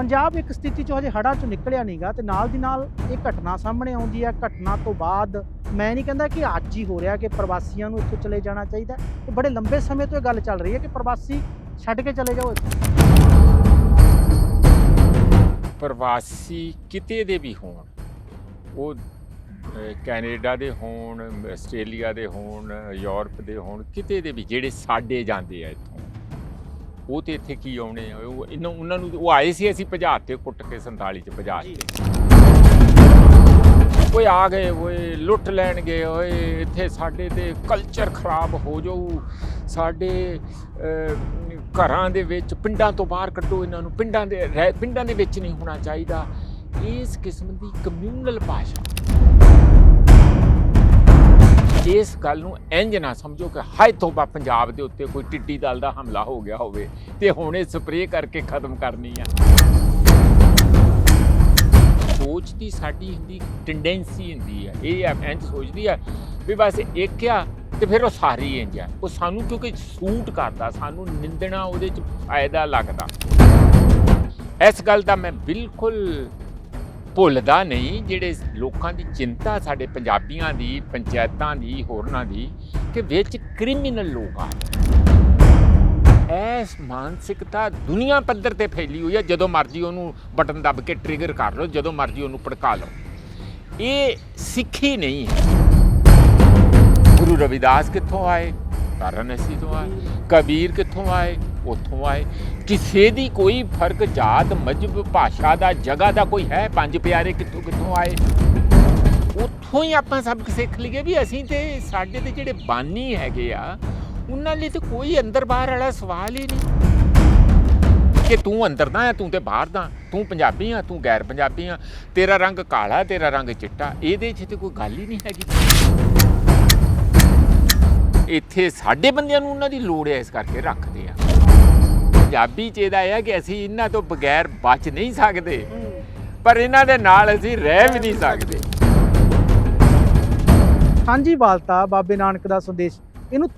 ਪੰਜਾਬ ਇੱਕ ਸਥਿਤੀ ਚੋਂ ਹਜੇ ਹੜ੍ਹਾਂ ਚੋਂ ਨਿਕਲਿਆ ਨਹੀਂਗਾ ਤੇ ਨਾਲ ਦੀ ਨਾਲ ਇਹ ਘਟਨਾ ਸਾਹਮਣੇ ਆਉਂਦੀ ਹੈ। ਘਟਨਾ ਤੋਂ ਬਾਅਦ ਮੈਂ ਨਹੀਂ ਕਹਿੰਦਾ ਕਿ ਅੱਜ ਹੀ ਹੋ ਰਿਹਾ ਕਿ ਪ੍ਰਵਾਸੀਆਂ ਨੂੰ ਇੱਥੋਂ ਚਲੇ ਜਾਣਾ ਚਾਹੀਦਾ। ਇਹ ਬੜੇ ਲੰਬੇ ਸਮੇਂ ਤੋਂ ਇਹ ਗੱਲ ਚੱਲ ਰਹੀ ਹੈ ਕਿ ਪ੍ਰਵਾਸੀ ਛੱਡ ਕੇ ਚਲੇ ਜਾਓ ਇੱਥੋਂ। ਪ੍ਰਵਾਸੀ ਕਿਤੇ ਦੇ ਵੀ ਹੋਣ, ਉਹ ਕੈਨੇਡਾ ਦੇ ਹੋਣ ਆਸਟ੍ਰੇਲੀਆ ਦੇ ਹੋਣ, ਯੂਰਪ ਦੇ ਹੋਣ, ਕਿਤੇ ਦੇ ਵੀ, ਜਿਹੜੇ ਸਾਡੇ ਜਾਂਦੇ ਆ ਇੱਥੋਂ। ਉਹ ਤੇ ਇੱਥੇ ਕੀ ਆਉਣੇ ਆ? ਉਹ ਇਹਨਾਂ ਉਹਨਾਂ ਨੂੰ ਉਹ ਆਏ ਸੀ ਅਸੀਂ ਭਜਾਤੇ ਕੁੱਟ ਕੇ 47 ਚ ਭਜਾਤੇ ਓਏ ਆ ਗਏ ਓਏ ਲੁੱਟ ਲੈਣਗੇ ਓਏ ਇੱਥੇ ਸਾਡੇ ਤੇ ਕਲਚਰ ਖਰਾਬ ਹੋ ਜਾਊ। ਸਾਡੇ ਘਰਾਂ ਦੇ ਵਿੱਚ ਪਿੰਡਾਂ ਤੋਂ ਬਾਹਰ ਕੱਢੋ ਇਹਨਾਂ ਨੂੰ। ਪਿੰਡਾਂ ਦੇ ਪਿੰਡਾਂ ਦੇ ਵਿੱਚ ਨਹੀਂ ਹੋਣਾ ਚਾਹੀਦਾ। ਇਸ ਕਿਸਮ ਦੀ ਕਮਿਊਨਲ ਭਾਸ਼ਾ। ਇਸ ਗੱਲ ਨੂੰ ਇੰਜ ਨਾ ਸਮਝੋ ਕਿ ਹਾਏ ਤੋਬਾ ਪੰਜਾਬ ਦੇ ਉੱਤੇ ਕੋਈ ਟਿੱਡੀ ਦਲ ਦਾ ਹਮਲਾ ਹੋ ਗਿਆ ਹੋਵੇ ਤੇ ਹੁਣ ਇਹ ਸਪਰੇਅ ਕਰਕੇ ਖਤਮ ਕਰਨੀ ਆ। ਸੋਚ ਦੀ ਸਾਡੀ ਹੁੰਦੀ ਟੈਂਡੈਂਸੀ ਹੁੰਦੀ ਹੈ ਇਹ ਆ ਇੰਜ ਸੋਚਦੀ ਆ ਵੀ ਬਸ ਇੱਕ ਆ ਤੇ ਫਿਰ ਉਹ ਸਾਰੀ ਇੰਜ ਆ। ਉਹ ਸਾਨੂੰ ਕਿਉਂਕਿ ਸੂਟ ਕਰਦਾ, ਸਾਨੂੰ ਨਿੰਦਣਾ ਉਹਦੇ ਚ ਫਾਇਦਾ ਲੱਗਦਾ। ਇਸ ਗੱਲ ਦਾ ਮੈਂ ਬਿਲਕੁਲ ਭੁੱਲਦਾ ਨਹੀਂ, ਜਿਹੜੇ ਲੋਕਾਂ ਦੀ ਚਿੰਤਾ ਸਾਡੇ ਪੰਜਾਬੀਆਂ ਦੀ, ਪੰਚਾਇਤਾਂ ਦੀ, ਹੋਰਨਾਂ ਦੀ, ਕਿ ਵਿੱਚ ਕ੍ਰਿਮੀਨਲ ਲੋਕ ਆ। ਐਸ ਮਾਨਸਿਕਤਾ ਦੁਨੀਆ ਪੱਧਰ ਤੇ ਫੈਲੀ ਹੋਈ ਹੈ ਜਦੋਂ ਮਰਜ਼ੀ ਉਹਨੂੰ ਬਟਨ ਦੱਬ ਕੇ ਟ੍ਰਿਗਰ ਕਰ ਲਓ, ਜਦੋਂ ਮਰਜ਼ੀ ਉਹਨੂੰ ਭੜਕਾ ਲਓ। ਇਹ ਸਿੱਖੀ ਨਹੀਂ ਹੈ। ਗੁਰੂ ਰਵਿਦਾਸ ਕਿੱਥੋਂ ਆਏ? ਵਾਰਾਣਸੀ ਤੋਂ ਆਏ। ਕਬੀਰ ਕਿੱਥੋਂ ਆਏ? ਉੱਥੋਂ ਆਏ। ਕਿਸੇ ਦੀ ਕੋਈ ਫ਼ਰਕ, ਜਾਤ, ਮਜਬ, ਭਾਸ਼ਾ ਦਾ, ਜਗ੍ਹਾ ਦਾ ਕੋਈ ਹੈ? ਪੰਜ ਪਿਆਰੇ ਕਿੱਥੋਂ ਕਿੱਥੋਂ ਆਏ? ਉੱਥੋਂ ਹੀ ਆਪਾਂ ਸਬਕ ਸਿੱਖ ਲਈਏ ਵੀ ਅਸੀਂ ਤੇ ਸਾਡੇ ਤੇ ਜਿਹੜੇ ਬਾਨੀ ਹੈਗੇ ਆ, ਉਹਨਾਂ ਲਈ ਤੇ ਕੋਈ ਅੰਦਰ ਬਾਹਰ ਵਾਲਾ ਸਵਾਲ ਹੀ ਨਹੀਂ। ਕਿ ਤੂੰ ਅੰਦਰ ਦਾ ਹੈ ਤੂੰ ਤੇ ਬਾਹਰ ਦਾ। ਤੂੰ ਪੰਜਾਬੀ ਆ, ਤੂੰ ਗੈਰ ਪੰਜਾਬੀ ਆ। ਤੇਰਾ ਰੰਗ ਕਾਲਾ, ਤੇਰਾ ਰੰਗ ਚਿੱਟਾ। ਇਹਦੇ 'ਚ ਤੇ ਕੋਈ ਗੱਲ ਹੀ ਨਹੀਂ ਹੈਗੀ। ਇੱਥੇ ਸਾਡੇ ਬੰਦਿਆਂ ਨੂੰ ਉਹਨਾਂ ਦੀ ਲੋੜ ਹੈ ਇਸ ਕਰਕੇ ਰੱਖਦੇ ਆ। ਪੰਜਾਬੀ ਚ ਇਹਦਾ ਹੈ ਕਿ ਅਸੀਂ ਇਹਨਾਂ ਤੋਂ ਬਗੈਰ ਬਚ ਨਹੀਂ ਸਕਦੇ। ਪਰ ਇਹਨਾਂ ਦੇ ਨਾਲ ਅਸੀਂ ਰਹਿ ਵੀ ਨਹੀਂ ਸਕਦੇ। ਸਾਂਝੀ ਵਾਲਤਾ ਬਾਬੇ ਨਾਨਕ ਦਾ ਸੰਦੇਸ਼। ਇਹਨੂੰ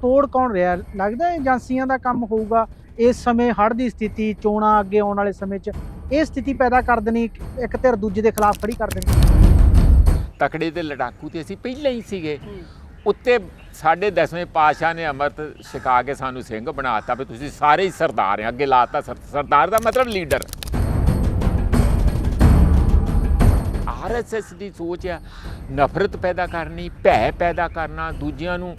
ਤੋੜ ਕੌਣ ਰਿਹਾ? ਲੱਗਦਾ ਏਜੰਸੀਆਂ ਦਾ ਕੰਮ ਹੋਊਗਾ। ਇਸ ਸਮੇਂ ਹੜ੍ਹ ਦੀ ਸਥਿਤੀ ਚੋਣਾਂ ਅੱਗੇ ਆਉਣ ਵਾਲੇ ਸਮੇਂ 'ਚ ਇਹ ਸਥਿਤੀ ਪੈਦਾ ਕਰ ਦੇਣੀ ਇੱਕ ਧਿਰ ਦੂਜੇ ਦੇ ਖਿਲਾਫ ਖੜੀ ਕਰ ਦੇਣੀ। ਤਕੜੇ ਤੇ ਲੜਾਕੂ ਤੇ ਅਸੀਂ ਪਹਿਲਾਂ ਹੀ ਸੀਗੇ। ਉੱਤੇ ਸਾਡੇ ਦਸਵੇਂ ਪਾਤਸ਼ਾਹ ਨੇ ਅੰਮ੍ਰਿਤ ਛਕਾ ਕੇ ਸਾਨੂੰ ਸਿੰਘ ਬਣਾਤਾ ਵੀ ਤੁਸੀਂ ਸਾਰੇ ਹੀ ਸਰਦਾਰ ਆ ਅੱਗੇ ਲਾਤਾ ਸਰ- ਸਰਦਾਰ ਦਾ ਮਤਲਬ ਲੀਡਰ। ਆਰਐਸਐਸ ਦੀ ਸੋਚ ਆ ਨਫ਼ਰਤ ਪੈਦਾ ਕਰਨੀ ਭੈ ਪੈਦਾ ਕਰਨਾ ਦੂਜਿਆਂ ਨੂੰ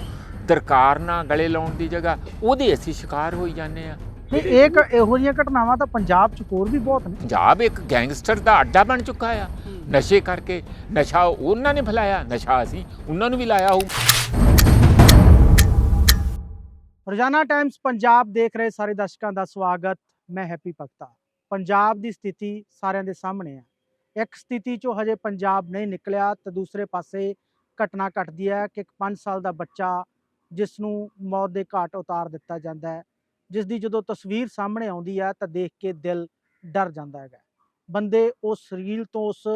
ਦਰਕਾਰਨਾ ਗਲੇ ਲਾਉਣ ਦੀ ਜਗ੍ਹਾ ਉਹਦੇ ਅਸੀਂ ਸ਼ਿਕਾਰ ਹੋਈ ਜਾਂਦੇ ਆ। ਨਹੀਂ ਇਹ ਇਹੋ ਜਿਹੀਆਂ ਘਟਨਾਵਾਂ ਤਾਂ ਪੰਜਾਬ 'ਚ ਹੋਰ ਵੀ ਬਹੁਤ ਨੇ। ਪੰਜਾਬ ਇੱਕ ਗੈਂਗਸਟਰ ਦਾ ਅੱਡਾ ਬਣ ਚੁੱਕਾ ਆ। ਨਸ਼ੇ ਕਰਕੇ ਨਸ਼ਾ ਉਹਨਾਂ ਨੇ ਫੈਲਾਇਆ, ਨਸ਼ਾ ਅਸੀਂ ਉਹਨਾਂ ਨੂੰ ਵੀ ਲਾਇਆ ਹੋਊ। ਰੋਜ਼ਾਨਾ ਟਾਈਮਸ ਪੰਜਾਬ ਦੇਖ ਰਹੇ ਸਾਰੇ ਦਰਸ਼ਕਾਂ ਦਾ ਸਵਾਗਤ, ਮੈਂ ਹੈਪੀ ਭਗਤਾ। ਪੰਜਾਬ ਦੀ ਸਥਿਤੀ ਸਾਰਿਆਂ ਦੇ ਸਾਹਮਣੇ ਹੈ। ਇੱਕ ਸਥਿਤੀ ਚੋਂ ਹਜੇ ਪੰਜਾਬ ਨਹੀਂ ਨਿਕਲਿਆ, ਤੇ ਦੂਸਰੇ ਪਾਸੇ ਘਟਨਾ ਘਟਦੀ ਹੈ ਕਿ ਇੱਕ 5 ਸਾਲ ਦਾ ਬੱਚਾ ਜਿਸ ਨੂੰ ਮੌਤ ਦੇ ਘਾਟ ਉਤਾਰ ਦਿੱਤਾ ਜਾਂਦਾ ਹੈ ਜਿਸ ਦੀ ਜਦੋਂ ਤਸਵੀਰ ਸਾਹਮਣੇ ਆਉਂਦੀ ਹੈ ਤਾਂ ਦੇਖ ਕੇ ਦਿਲ ਡਰ ਜਾਂਦਾ ਹੈਗਾ ਬੰਦੇ ਉਸ ਰੀਲ ਤੋਂ ਉਸ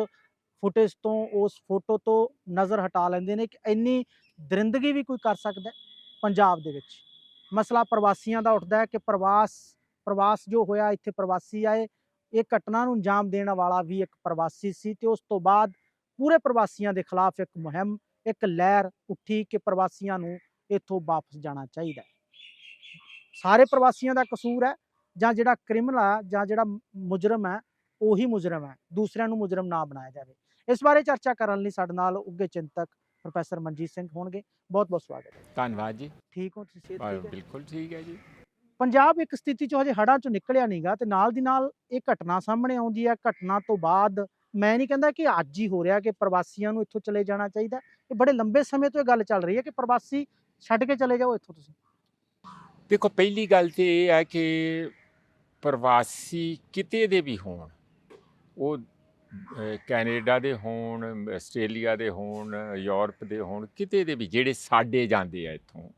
ਫੁਟੇਜ ਤੋਂ, ਉਸ ਫੋਟੋ ਤੋਂ ਨਜ਼ਰ ਹਟਾ ਲੈਂਦੇ ਨੇ ਕਿ ਇੰਨੀ ਦਰਿੰਦਗੀ ਵੀ ਕੋਈ ਕਰ ਸਕਦਾ ਪੰਜਾਬ ਦੇ ਵਿੱਚ। ਮਸਲਾ ਪ੍ਰਵਾਸੀਆਂ ਦਾ ਉੱਠਦਾ ਹੈ ਕਿ ਪ੍ਰਵਾਸ ਪ੍ਰਵਾਸ ਜੋ ਹੋਇਆ, ਇੱਥੇ ਪ੍ਰਵਾਸੀ ਆਏ, ਇਹ ਘਟਨਾ ਨੂੰ ਅੰਜਾਮ ਦੇਣ ਵਾਲਾ ਵੀ ਇੱਕ ਪ੍ਰਵਾਸੀ ਸੀ ਤੇ ਉਸ ਤੋਂ ਬਾਅਦ ਪੂਰੇ ਪ੍ਰਵਾਸੀਆਂ ਦੇ ਖਿਲਾਫ ਇੱਕ ਮੁਹਿੰਮ, ਇੱਕ ਲਹਿਰ ਉੱਠੀ ਕਿ ਪ੍ਰਵਾਸੀਆਂ ਨੂੰ ਇੱਥੋਂ ਵਾਪਸ ਜਾਣਾ ਚਾਹੀਦਾ ਸਾਰੇ ਪ੍ਰਵਾਸੀਆਂ ਦਾ ਕਸੂਰ ਹੈ, ਜਾਂ ਜਿਹੜਾ ਕ੍ਰਿਮਨਲ ਹੈ ਜਾਂ ਜਿਹੜਾ ਮੁਜਰਮ ਹੈ, ਉਹੀ ਮੁਜਰਮ ਹੈ, ਦੂਸਰਿਆਂ ਨੂੰ ਮੁਜਰਮ ਨਾ ਬਣਾਇਆ ਜਾਵੇ। ਇਸ ਬਾਰੇ ਚਰਚਾ ਕਰਨ ਲਈ ਸਾਡੇ ਨਾਲ ਉੱਗੇ ਚਿੰਤਕ ਪ੍ਰੋਫੈਸਰ ਮਨਜੀਤ ਸਿੰਘ ਹੋਣਗੇ। ਬਹੁਤ ਬਹੁਤ ਸਵਾਗਤ ਹੈ। ਧੰਨਵਾਦ ਜੀ। ਠੀਕ ਹੋ ਤੁਸੀਂ ਸਿਹਤ ਠੀਕ ਹੈ? ਬਿਲਕੁਲ ਠੀਕ ਹੈ ਜੀ। ਪੰਜਾਬ ਇੱਕ ਸਥਿਤੀ ਚੋਂ ਹਜੇ ਹੜ੍ਹਾਂ ਚੋਂ ਨਿਕਲਿਆ ਨਹੀਂਗਾ ਤੇ ਨਾਲ ਦੀ ਨਾਲ ਇਹ ਘਟਨਾ ਸਾਹਮਣੇ ਆਉਂਦੀ ਹੈ। ਘਟਨਾ ਤੋਂ ਬਾਅਦ ਮੈਂ ਨਹੀਂ ਕਹਿੰਦਾ ਕਿ ਅੱਜ ਹੀ ਹੋ ਰਿਹਾ ਕਿ ਪ੍ਰਵਾਸੀਆਂ ਨੂੰ ਇੱਥੋਂ ਚਲੇ ਜਾਣਾ ਚਾਹੀਦਾ। ਇਹ ਬੜੇ ਲੰਬੇ ਸਮੇਂ ਤੋਂ ਇਹ ਗੱਲ ਚੱਲ ਰਹੀ ਹੈ ਕਿ ਪ੍ਰਵਾਸੀ ਛੱਡ ਕੇ ਚਲੇ ਜਾਓ ਇੱਥੋਂ ਤੁਸੀਂ। ਦੇਖੋ ਪਹਿਲੀ ਗੱਲ ਤੇ ਇਹ ਹੈ ਕਿ ਪ੍ਰਵਾਸੀ ਕਿਤੇ ਦੇ ਵੀ ਹੋਣ ਉਹ ਕੈਨੇਡਾ ਦੇ ਹੋਣ ਆਸਟ੍ਰੇਲੀਆ ਦੇ ਹੋਣ ਯੂਰਪ ਦੇ ਹੋਣ ਕਿਤੇ ਦੇ ਵੀ ਜਿਹੜੇ ਸਾਡੇ ਜਾਂਦੇ ਆ ਇੱਥੋਂ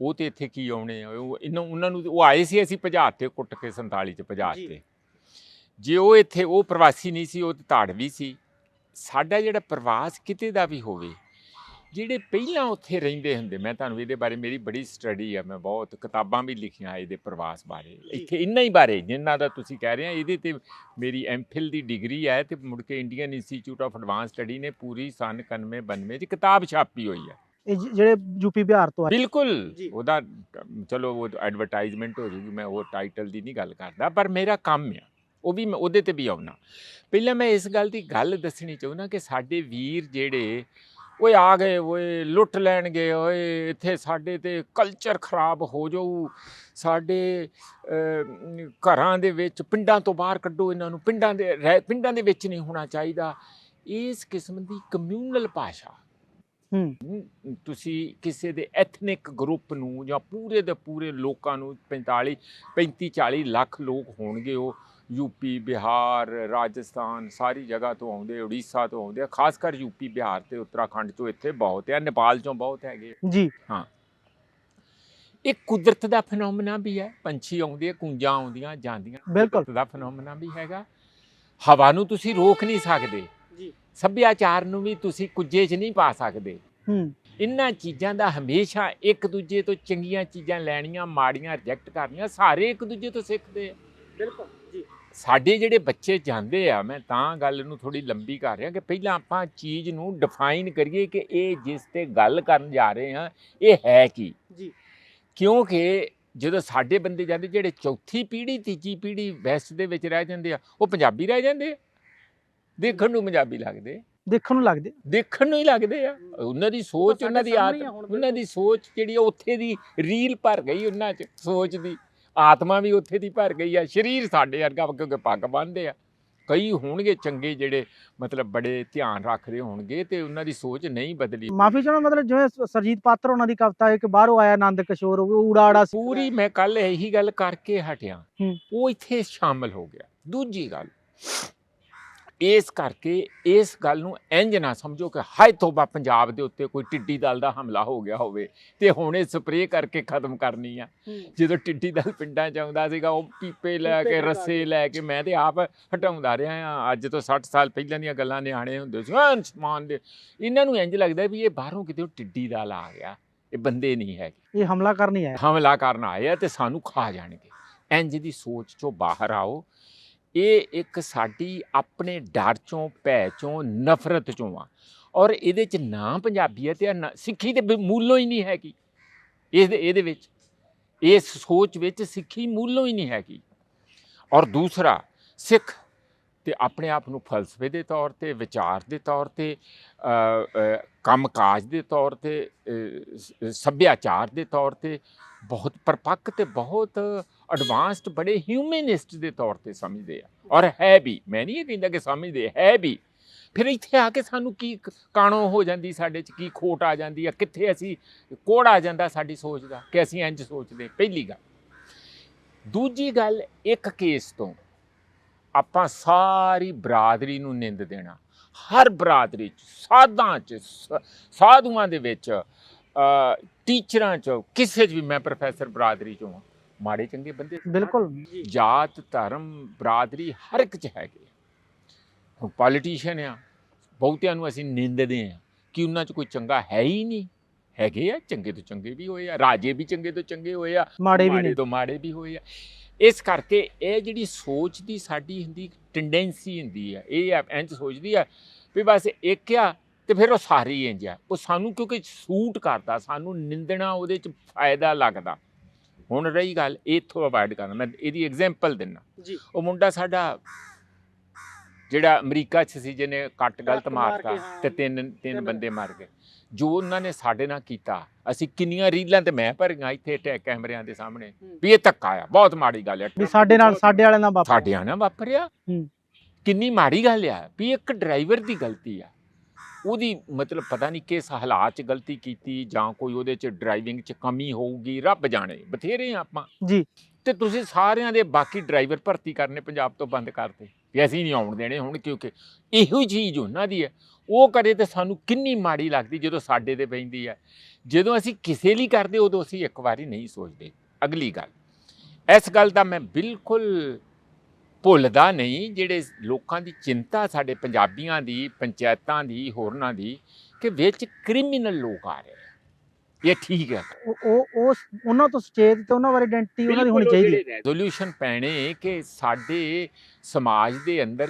ਉਹ ਤੇ ਇੱਥੇ ਕੀ ਆਉਣੇ ਆ? ਉਹ ਇਹਨਾਂ ਉਹਨਾਂ ਨੂੰ ਉਹ ਆਏ ਸੀ ਅਸੀਂ ਭਜਾਤੇ ਕੁੱਟ ਕੇ 47 ਚ ਭਜਾਤੇ ਜੇ ਉਹ ਇੱਥੇ ਉਹ ਪ੍ਰਵਾਸੀ ਨਹੀਂ ਸੀ ਉਹ ਤੇ ਧਾੜਵੀ ਸੀ। ਸਾਡਾ ਜਿਹੜਾ ਪ੍ਰਵਾਸ ਕਿਤੇ ਦਾ ਵੀ ਹੋਵੇ ਜਿਹੜੇ ਪਹਿਲਾਂ ਉੱਥੇ ਰਹਿੰਦੇ ਹੁੰਦੇ ਮੈਂ ਤੁਹਾਨੂੰ ਇਹਦੇ ਬਾਰੇ ਮੇਰੀ ਬੜੀ ਸਟੱਡੀ ਆ ਮੈਂ ਬਹੁਤ ਕਿਤਾਬਾਂ ਵੀ ਲਿਖੀਆਂ ਇਹਦੇ ਪ੍ਰਵਾਸ ਬਾਰੇ। ਇੱਥੇ ਇੰਨਾ ਹੀ ਬਾਰੇ ਜਿੰਨਾ ਦਾ ਤੁਸੀਂ ਕਹਿ ਰਹੇ ਆ ਇਹਦੇ ਤੇ ਮੇਰੀ ਐਮਫਿਲ ਦੀ ਡਿਗਰੀ ਹੈ ਤੇ ਮੁੜ ਕੇ Indian Institute of Advanced Study ਨੇ ਪੂਰੀ ਸਨ 91 92 ਚ ਕਿਤਾਬ ਛਾਪੀ ਹੋਈ ਹੈ ਇਹ ਜਿਹੜੇ ਯੂਪੀ ਬਿਹਾਰ ਤੋਂ ਆਏ। ਬਿਲਕੁਲ। ਉਹਦਾ ਚਲੋ ਉਹ ਐਡਵਰਟਾਈਜ਼ਮੈਂਟ ਹੋ ਜੂਗੀ ਮੈਂ ਉਹ ਟਾਈਟਲ ਦੀ ਨਹੀਂ ਗੱਲ ਕਰਦਾ ਪਰ ਮੇਰਾ ਕੰਮ ਆ। ਉਹ ਵੀ ਮੈਂ ਉਹਦੇ ਤੇ ਵੀ ਆਉਣਾ ਪਹਿਲਾਂ ਮੈਂ ਇਸ ਗੱਲ ਦੀ ਗੱਲ ਦੱਸਣੀ ਚਾਹੁੰਦਾ ਕਿ ਸਾਡੇ ਵੀਰ ਜਿਹੜੇ ਓਏ ਆ ਗਏ ਓਏ ਲੁੱਟ ਲੈਣਗੇ ਓਏ ਇੱਥੇ ਸਾਡੇ ਤੇ ਕਲਚਰ ਖਰਾਬ ਹੋ ਜਾਊ। ਸਾਡੇ ਘਰਾਂ ਦੇ ਵਿੱਚ ਪਿੰਡਾਂ ਤੋਂ ਬਾਹਰ ਕੱਢੋ ਇਹਨਾਂ ਨੂੰ। ਪਿੰਡਾਂ ਦੇ ਪਿੰਡਾਂ ਦੇ ਵਿੱਚ ਨਹੀਂ ਹੋਣਾ ਚਾਹੀਦਾ। ਇਸ ਕਿਸਮ ਦੀ ਕਮਿਊਨਲ ਭਾਸ਼ਾ ਤੁਸੀਂ ਕਿਸੇ ਦੇ ਐਥਨਿਕ ਗਰੁੱਪ ਨੂੰ ਜਾਂ ਪੂਰੇ ਦੇ ਪੂਰੇ ਲੋਕਾਂ ਨੂੰ 45 35 40 ਲੱਖ ਲੋਕ ਹੋਣਗੇ ਉਹ। ਯੂਪੀ ਬਿਹਾਰ ਰਾਜਸਥਾਨ ਸਾਰੀ ਜਗ੍ਹਾ ਤੋਂ ਆਉਂਦੇ ਉੜੀਸਾ ਤੋਂ ਆਉਂਦੇ ਆ ਖਾਸ ਕਰ ਯੂਪੀ ਬਿਹਾਰ ਤੇ ਉੱਤਰਾਖੰਡ ਤੋਂ ਇੱਥੇ ਬਹੁਤ ਆ ਨੇਪਾਲ ਚੋਂ ਬਹੁਤ ਹੈਗੇ ਜੀ। ਇਹ ਕੁਦਰਤ ਦਾ ਫੈਨੋਮਨਾ ਵੀ ਹੈ ਪੰਛੀ ਆਉਂਦੇ ਆ ਕੂੰਜਾਂ ਆਉਂਦੀਆਂ ਜਾਂਦੀਆਂ ਬਿਲਕੁਲ। ਕੁਦਰਤ ਦਾ ਫੈਨੋਮਨਾ ਵੀ ਹੈਗਾ। ਹਵਾ ਨੂੰ ਤੁਸੀਂ ਰੋਕ ਨਹੀਂ ਸਕਦੇ। ਜੀ। ਸੱਭਿਆਚਾਰ ਨੂੰ ਵੀ ਤੁਸੀਂ ਕੁੱਜੇ 'ਚ ਨਹੀਂ ਪਾ ਸਕਦੇ। ਹੂੰ। ਇਹਨਾਂ ਚੀਜ਼ਾਂ ਦਾ ਹਮੇਸ਼ਾ ਇੱਕ ਦੂਜੇ ਤੋਂ ਚੰਗੀਆਂ ਚੀਜ਼ਾਂ ਲੈਣੀਆਂ ਮਾੜੀਆਂ ਰਿਜੈਕਟ ਕਰਨੀਆਂ ਸਾਰੇ ਇੱਕ ਦੂਜੇ ਤੋਂ ਸਿੱਖਦੇ ਆ। ਬਿਲਕੁਲ ਜੀ। ਸਾਡੇ ਜਿਹੜੇ ਬੱਚੇ ਜਾਂਦੇ ਆ ਮੈਂ ਤਾਂ ਗੱਲ ਨੂੰ ਥੋੜੀ ਲੰਬੀ ਕਰ ਰਿਹਾ ਕਿ ਪਹਿਲਾਂ ਆਪਾਂ ਚੀਜ਼ ਨੂੰ ਡਿਫਾਈਨ ਕਰੀਏ ਕਿ ਇਹ ਜਿਸ ਤੇ ਗੱਲ ਕਰਨ ਜਾ ਰਹੇ ਹਾਂ ਇਹ ਹੈ ਕੀ? ਜੀ। ਕਿਉਂਕਿ ਜਦੋਂ ਸਾਡੇ ਬੰਦੇ ਜਾਂਦੇ ਜਿਹੜੇ ਚੌਥੀ ਪੀੜ੍ਹੀ ਤੀਜੀ ਪੀੜ੍ਹੀ ਵੈਸਟ ਦੇ ਵਿੱਚ ਰਹਿ ਜਾਂਦੇ ਆ ਉਹ ਪੰਜਾਬੀ ਰਹਿ ਜਾਂਦੇ ਆ। ਦੇਖਣ ਨੂੰ ਪੰਜਾਬੀ ਲੱਗਦੇ ਦੇਖਣ ਨੂੰ ਲੱਗਦੇ ਦੇਖਣ ਨੂੰ ਹੀ ਲੱਗਦੇ ਆ। ਉਹਨਾਂ ਦੀ ਸੋਚ ਉਹਨਾਂ ਦੀ ਸਾਹਮਣੇ ਆਤ ਆ ਹੁਣ ਉਹਨਾਂ ਦੀ ਸੋਚ ਜਿਹੜੀ ਆ ਉੱਥੇ ਦੀ ਰੀਲ ਭਰ ਗਈ ਉਹਨਾਂ 'ਚ ਸੋਚ ਦੀ। ਆਤਮਾ ਵੀ ਉੱਥੇ ਦੀ ਭਰ ਗਈ ਆ ਸਰੀਰ ਸਾਡੇ ਵਰਗਾ ਕਿਉਂਕਿ ਪੱਗ ਬੰਨ੍ਹਦੇ ਆ। ਕਈ ਹੋਣਗੇ ਚੰਗੇ ਜਿਹੜੇ ਮਤਲਬ ਬੜੇ ਧਿਆਨ ਰੱਖਦੇ ਹੋਣਗੇ ਤੇ ਉਹਨਾਂ ਦੀ ਸੋਚ ਨਹੀਂ ਬਦਲੀ। ਮਾਫੀ ਚਾਹਣਾ ਮਤਲਬ ਜਿਵੇਂ ਸਰਜੀਤ ਪਾਤਰ ਉਹਨਾਂ ਦੀ ਕਵਿਤਾ ਹੈ ਕਿ ਬਾਹਰੋਂ ਆਇਆ ਆਨੰਦ ਕਿਸ਼ੋਰ ਊੜਾੜਾ ਪੂਰੀ ਮੈਂ ਕੱਲ ਇਹੀ ਗੱਲ ਕਰਕੇ ਹਟਿਆ। ਉਹ ਇੱਥੇ ਸ਼ਾਮਲ ਹੋ ਗਿਆ। ਦੂਜੀ ਗੱਲ ਇਸ ਕਰਕੇ ਇਸ ਗੱਲ ਨੂੰ ਇੰਜ ਨਾ ਸਮਝੋ ਕਿ ਹਾਏ ਤੋਬਾ ਪੰਜਾਬ ਦੇ ਉੱਤੇ ਕੋਈ ਟਿੱਡੀ ਦਲ ਦਾ ਹਮਲਾ ਹੋ ਗਿਆ ਹੋਵੇ ਤੇ ਹੁਣ ਇਹ ਸਪਰੇਅ ਕਰਕੇ ਖਤਮ ਕਰਨੀ ਆ। ਜਦੋਂ ਟਿੱਡੀ ਦਲ ਪਿੰਡਾਂ ਚ ਆਉਂਦਾ ਸੀਗਾ ਉਹ ਪੀਪੇ ਲੈ ਕੇ ਰੱਸੇ। ਲੈ ਕੇ ਮੈਂ ਤੇ ਆਪ ਹਟਾਉਂਦਾ ਰਿਹਾ ਆ। ਅੱਜ ਤੋਂ 60 ਸਾਲ ਪਹਿਲਾਂ ਦੀਆਂ ਗੱਲਾਂ ਨਿਆਣੇ ਹੁੰਦੇ ਸੀ ਐਨ ਸਮਾਨ ਦੇ। ਇਹਨਾਂ ਨੂੰ ਇੰਜ ਲੱਗਦਾ ਵੀ ਇਹ ਬਾਹਰੋਂ ਕਿਤੇ ਟਿੱਡੀ ਦਲ ਆ ਗਿਆ। ਇਹ ਬੰਦੇ ਨਹੀਂ ਹੈਗੇ। ਇਹ ਹਮਲਾ ਕਰਨੀ ਹੈ ਹਮਲਾ ਕਰਨ ਆਏ ਆ ਤੇ ਸਾਨੂੰ ਖਾ ਜਾਣਗੇ। ਇੰਜ ਦੀ ਸੋਚ ਚੋਂ ਬਾਹਰ ਆਓ। ਇਹ ਇੱਕ ਸਾਡੀ ਆਪਣੇ ਡਰ ਚੋਂ ਭੈ ਚੋਂ ਨਫ਼ਰਤ ਚੋਂ ਆ। ਔਰ ਇਹਦੇ ਚ ਨਾ ਪੰਜਾਬੀਅਤ ਆ ਨਾ ਸਿੱਖੀ ਤੇ ਵੀ ਮੂਲੋਂ ਹੀ ਨਹੀਂ ਹੈਗੀ। ਇਹਦੇ ਇਹਦੇ ਵਿੱਚ ਇਸ ਸੋਚ ਵਿੱਚ ਸਿੱਖੀ ਮੂਲੋਂ ਹੀ ਨਹੀਂ ਹੈਗੀ। ਔਰ ਦੂਸਰਾ ਸਿੱਖ ਤੇ ਆਪਣੇ ਆਪ ਨੂੰ ਫਲਸਫੇ ਦੇ ਤੌਰ ਤੇ ਵਿਚਾਰ ਦੇ ਤੌਰ ਤੇ ਅ, ਅ, ਕੰਮਕਾਜ ਦੇ ਤੌਰ ਤੇ ਸੱਭਿਆਚਾਰ ਦੇ ਤੌਰ ਤੇ ਬਹੁਤ ਪਰਪੱਕ ਤੇ ਬਹੁਤ ਐਡਵਾਂਸਡ ਬੜੇ ਹਿਊਮਨਿਸਟ ਦੇ ਤੌਰ ਤੇ ਸਮਝਦੇ ਆ। ਔਰ ਹੈ ਵੀ, ਮੈਂ ਨਹੀਂ ਇਹ ਕਹਿੰਦਾ ਕਿ ਸਮਝਦੇ, ਹੈ ਵੀ। ਫਿਰ ਇੱਥੇ ਆ ਕੇ ਸਾਨੂੰ ਕੀ ਕ- ਕਾਣੋ ਹੋ ਜਾਂਦੀ ਸਾਡੇ ਚ, ਕੀ ਖੋਟ ਆ ਜਾਂਦੀ ਆ, ਕਿੱਥੇ ਅਸੀਂ ਕੋੜ ਆ ਜਾਂਦਾ ਸਾਡੀ ਸੋਚ ਦਾ, ਕਿ ਅਸੀਂ ਇੰਜ ਸੋਚਦੇ, ਪਹਿਲੀ ਗੱਲ। ਦੂਜੀ ਗੱਲ, ਇੱਕ ਕੇਸ ਤੋਂ ਆਪਾਂ ਸਾਰੀ ਬਰਾਦਰੀ ਨੂੰ ਨਿੰਦ ਦੇਣਾ। ਹਰ ਬਰਾਦਰੀ ਚ, ਸਾਧਾਂ ਚ, ਸ- ਸਾਧੂਆਂ ਦੇ ਵਿੱਚ ਟੀਚਰਾਂ ਚ, ਕਿਸੇ ਚ ਵੀ ਮੈਂ ਪ੍ਰੋਫੈਸਰ ਬਰਾਦਰੀ ਚੋਂ ਹਾਂ ਮਾੜੇ ਚੰਗੇ ਬੰਦੇ ਬਿਲਕੁਲ। ਜਾਤ ਧਰਮ ਬਰਾਦਰੀ ਹਰ ਇੱਕ ਚ ਹੈਗੇ ਹੁਣ ਪੋਲੀਟੀਸ਼ੀਅਨ ਆ ਬਹੁਤਿਆਂ ਨੂੰ ਅਸੀਂ ਨਿੰਦਦੇ ਆ ਕਿ ਉਹਨਾਂ ਚ ਕੋਈ ਚੰਗਾ ਹੈ ਹੀ ਨਹੀਂ। ਹੈਗੇ ਆ ਚੰਗੇ ਤੋਂ ਚੰਗੇ ਵੀ ਹੋਏ ਆ ਰਾਜੇ ਵੀ ਚੰਗੇ ਤੋਂ ਚੰਗੇ ਹੋਏ ਆ ਮਾੜੇ ਵੀ ਮਾੜੇ ਨੇ ਤੋਂ ਮਾੜੇ ਵੀ ਹੋਏ ਆ। ਇਸ ਕਰਕੇ ਇਹ ਜਿਹੜੀ ਸੋਚ ਦੀ ਸਾਡੀ ਹੁੰਦੀ ਟੈਂਡੈਂਸੀ ਹੁੰਦੀ ਆ ਇਹ ਇੰਜ ਸੋਚਦੀ ਆ ਵੀ ਬਸ ਇੱਕ ਆ ਤੇ ਫਿਰ ਉਹ ਸਾਰੀ ਇੰਜ ਆ। ਉਹ ਸਾਨੂੰ ਕਿਉਂਕਿ ਸੂਟ ਕਰਦਾ ਸਾਨੂੰ ਨਿੰਦਣਾ ਉਹਦੇ ਚ ਫਾਇਦਾ ਲੱਗਦਾ। ਹੁਣ ਰਹੀ ਗੱਲ ਇੱਥੋਂ ਅਵਾਇਡ ਕਰਨਾ। ਮੈਂ ਇਹਦੀ ਐਗਜ਼ਾਮਪਲ ਦਿੰਨਾ। ਜੀ। ਉਹ ਮੁੰਡਾ ਸਾਡਾ ਜਿਹੜਾ ਅਮਰੀਕਾ 'ਚ ਸੀ ਜਿਹਨੇ ਕੱਟ ਗਲਤ ਮਾਰਤਾ। ਤੇ ਤਿੰਨ ਤਿੰਨ ਬੰਦੇ ਮਰ ਗਏ। ਜੋ ਉਹਨਾਂ ਨੇ ਸਾਡੇ ਨਾਲ ਕੀਤਾ ਅਸੀਂ ਕਿੰਨੀਆਂ ਰੀਲਾਂ ਤੇ ਮੈਂ ਭਰੀਆਂ ਇੱਥੇ ਟੈ ਕੈਮਰਿਆਂ ਦੇ ਸਾਹਮਣੇ। ਵੀ ਇਹ ਧੱਕਾ ਆ ਬਹੁਤ ਮਾੜੀ ਗੱਲ ਆ। ਵੀ ਸਾਡੇ ਨਾਲ ਸਾਡੇ ਵਾਲਿਆਂ ਨਾਲ ਵਾਪਰ ਸਾਡੇ ਨਾਲ ਵਾਪਰਿਆ। ਕਿੰਨੀ ਮਾੜੀ ਗੱਲ ਆ ਵੀ ਇੱਕ ਡਰਾਈਵਰ ਦੀ ਗਲਤੀ ਆ। ਉਹਦੀ ਮਤਲਬ ਪਤਾ ਨਹੀਂ ਕਿਸ ਹਾਲਾਤ 'ਚ ਗਲਤੀ ਕੀਤੀ ਜਾਂ ਕੋਈ ਉਹਦੇ 'ਚ ਡਰਾਈਵਿੰਗ 'ਚ ਕਮੀ ਹੋਊਗੀ ਰੱਬ ਜਾਣੇ ਬਥੇਰੇ ਆ ਆਪਾਂ। ਜੀ। ਤੇ ਤੁਸੀਂ ਸਾਰਿਆਂ ਦੇ ਬਾਕੀ ਡਰਾਈਵਰ ਭਰਤੀ ਕਰਨੇ ਪੰਜਾਬ ਤੋਂ ਬੰਦ ਕਰਤੇ ਵੀ ਅਸੀਂ ਨਹੀਂ ਆਉਣ ਦੇਣੇ ਹੁਣ ਕਿਉਂਕਿ ਇਹੋ ਹੀ ਚੀਜ਼ ਉਹਨਾਂ ਦੀ ਹੈ। ਉਹ ਕਰੇ ਤੇ ਸਾਨੂੰ ਕਿੰਨੀ ਮਾੜੀ ਲੱਗਦੀ ਜਦੋਂ ਸਾਡੇ ਤੇ ਪੈਂਦੀ ਹੈ। ਜਦੋਂ ਅਸੀਂ ਕਿਸੇ ਲਈ ਕਰਦੇ ਉਦੋਂ ਅਸੀਂ ਇੱਕ ਵਾਰੀ ਨਹੀਂ ਸੋਚਦੇ। ਅਗਲੀ ਗੱਲ ਇਸ ਗੱਲ ਦਾ ਮੈਂ ਬਿਲਕੁਲ ਭੁੱਲਦਾ ਨਹੀਂ ਜਿਹੜੇ ਲੋਕਾਂ ਦੀ ਚਿੰਤਾ ਸਾਡੇ ਪੰਜਾਬੀਆਂ ਦੀ ਪੰਚਾਇਤਾਂ ਦੀ ਹੋਰਨਾਂ ਦੀ ਕਿ ਵਿੱਚ ਕ੍ਰਿਮੀਨਲ ਲੋਕ ਆ ਰਹੇ ਆ। ਇਹ ਠੀਕ ਹੈ ਉਹ ਉਹ ਉਸ ਉਹਨਾਂ ਤੋਂ ਸੁਚੇਤ ਤੇ ਉਹਨਾਂ ਬਾਰੇ ਆਇਡੈਂਟੀ ਉਹਨਾਂ ਦੀ ਹੋਣੀ ਚਾਹੀਦੀ। ਹੈ ਰੈਜ਼ੋਲੂਸ਼ਨ ਪੈਣੇ ਕਿ ਸਾਡੇ ਸਮਾਜ ਦੇ ਅੰਦਰ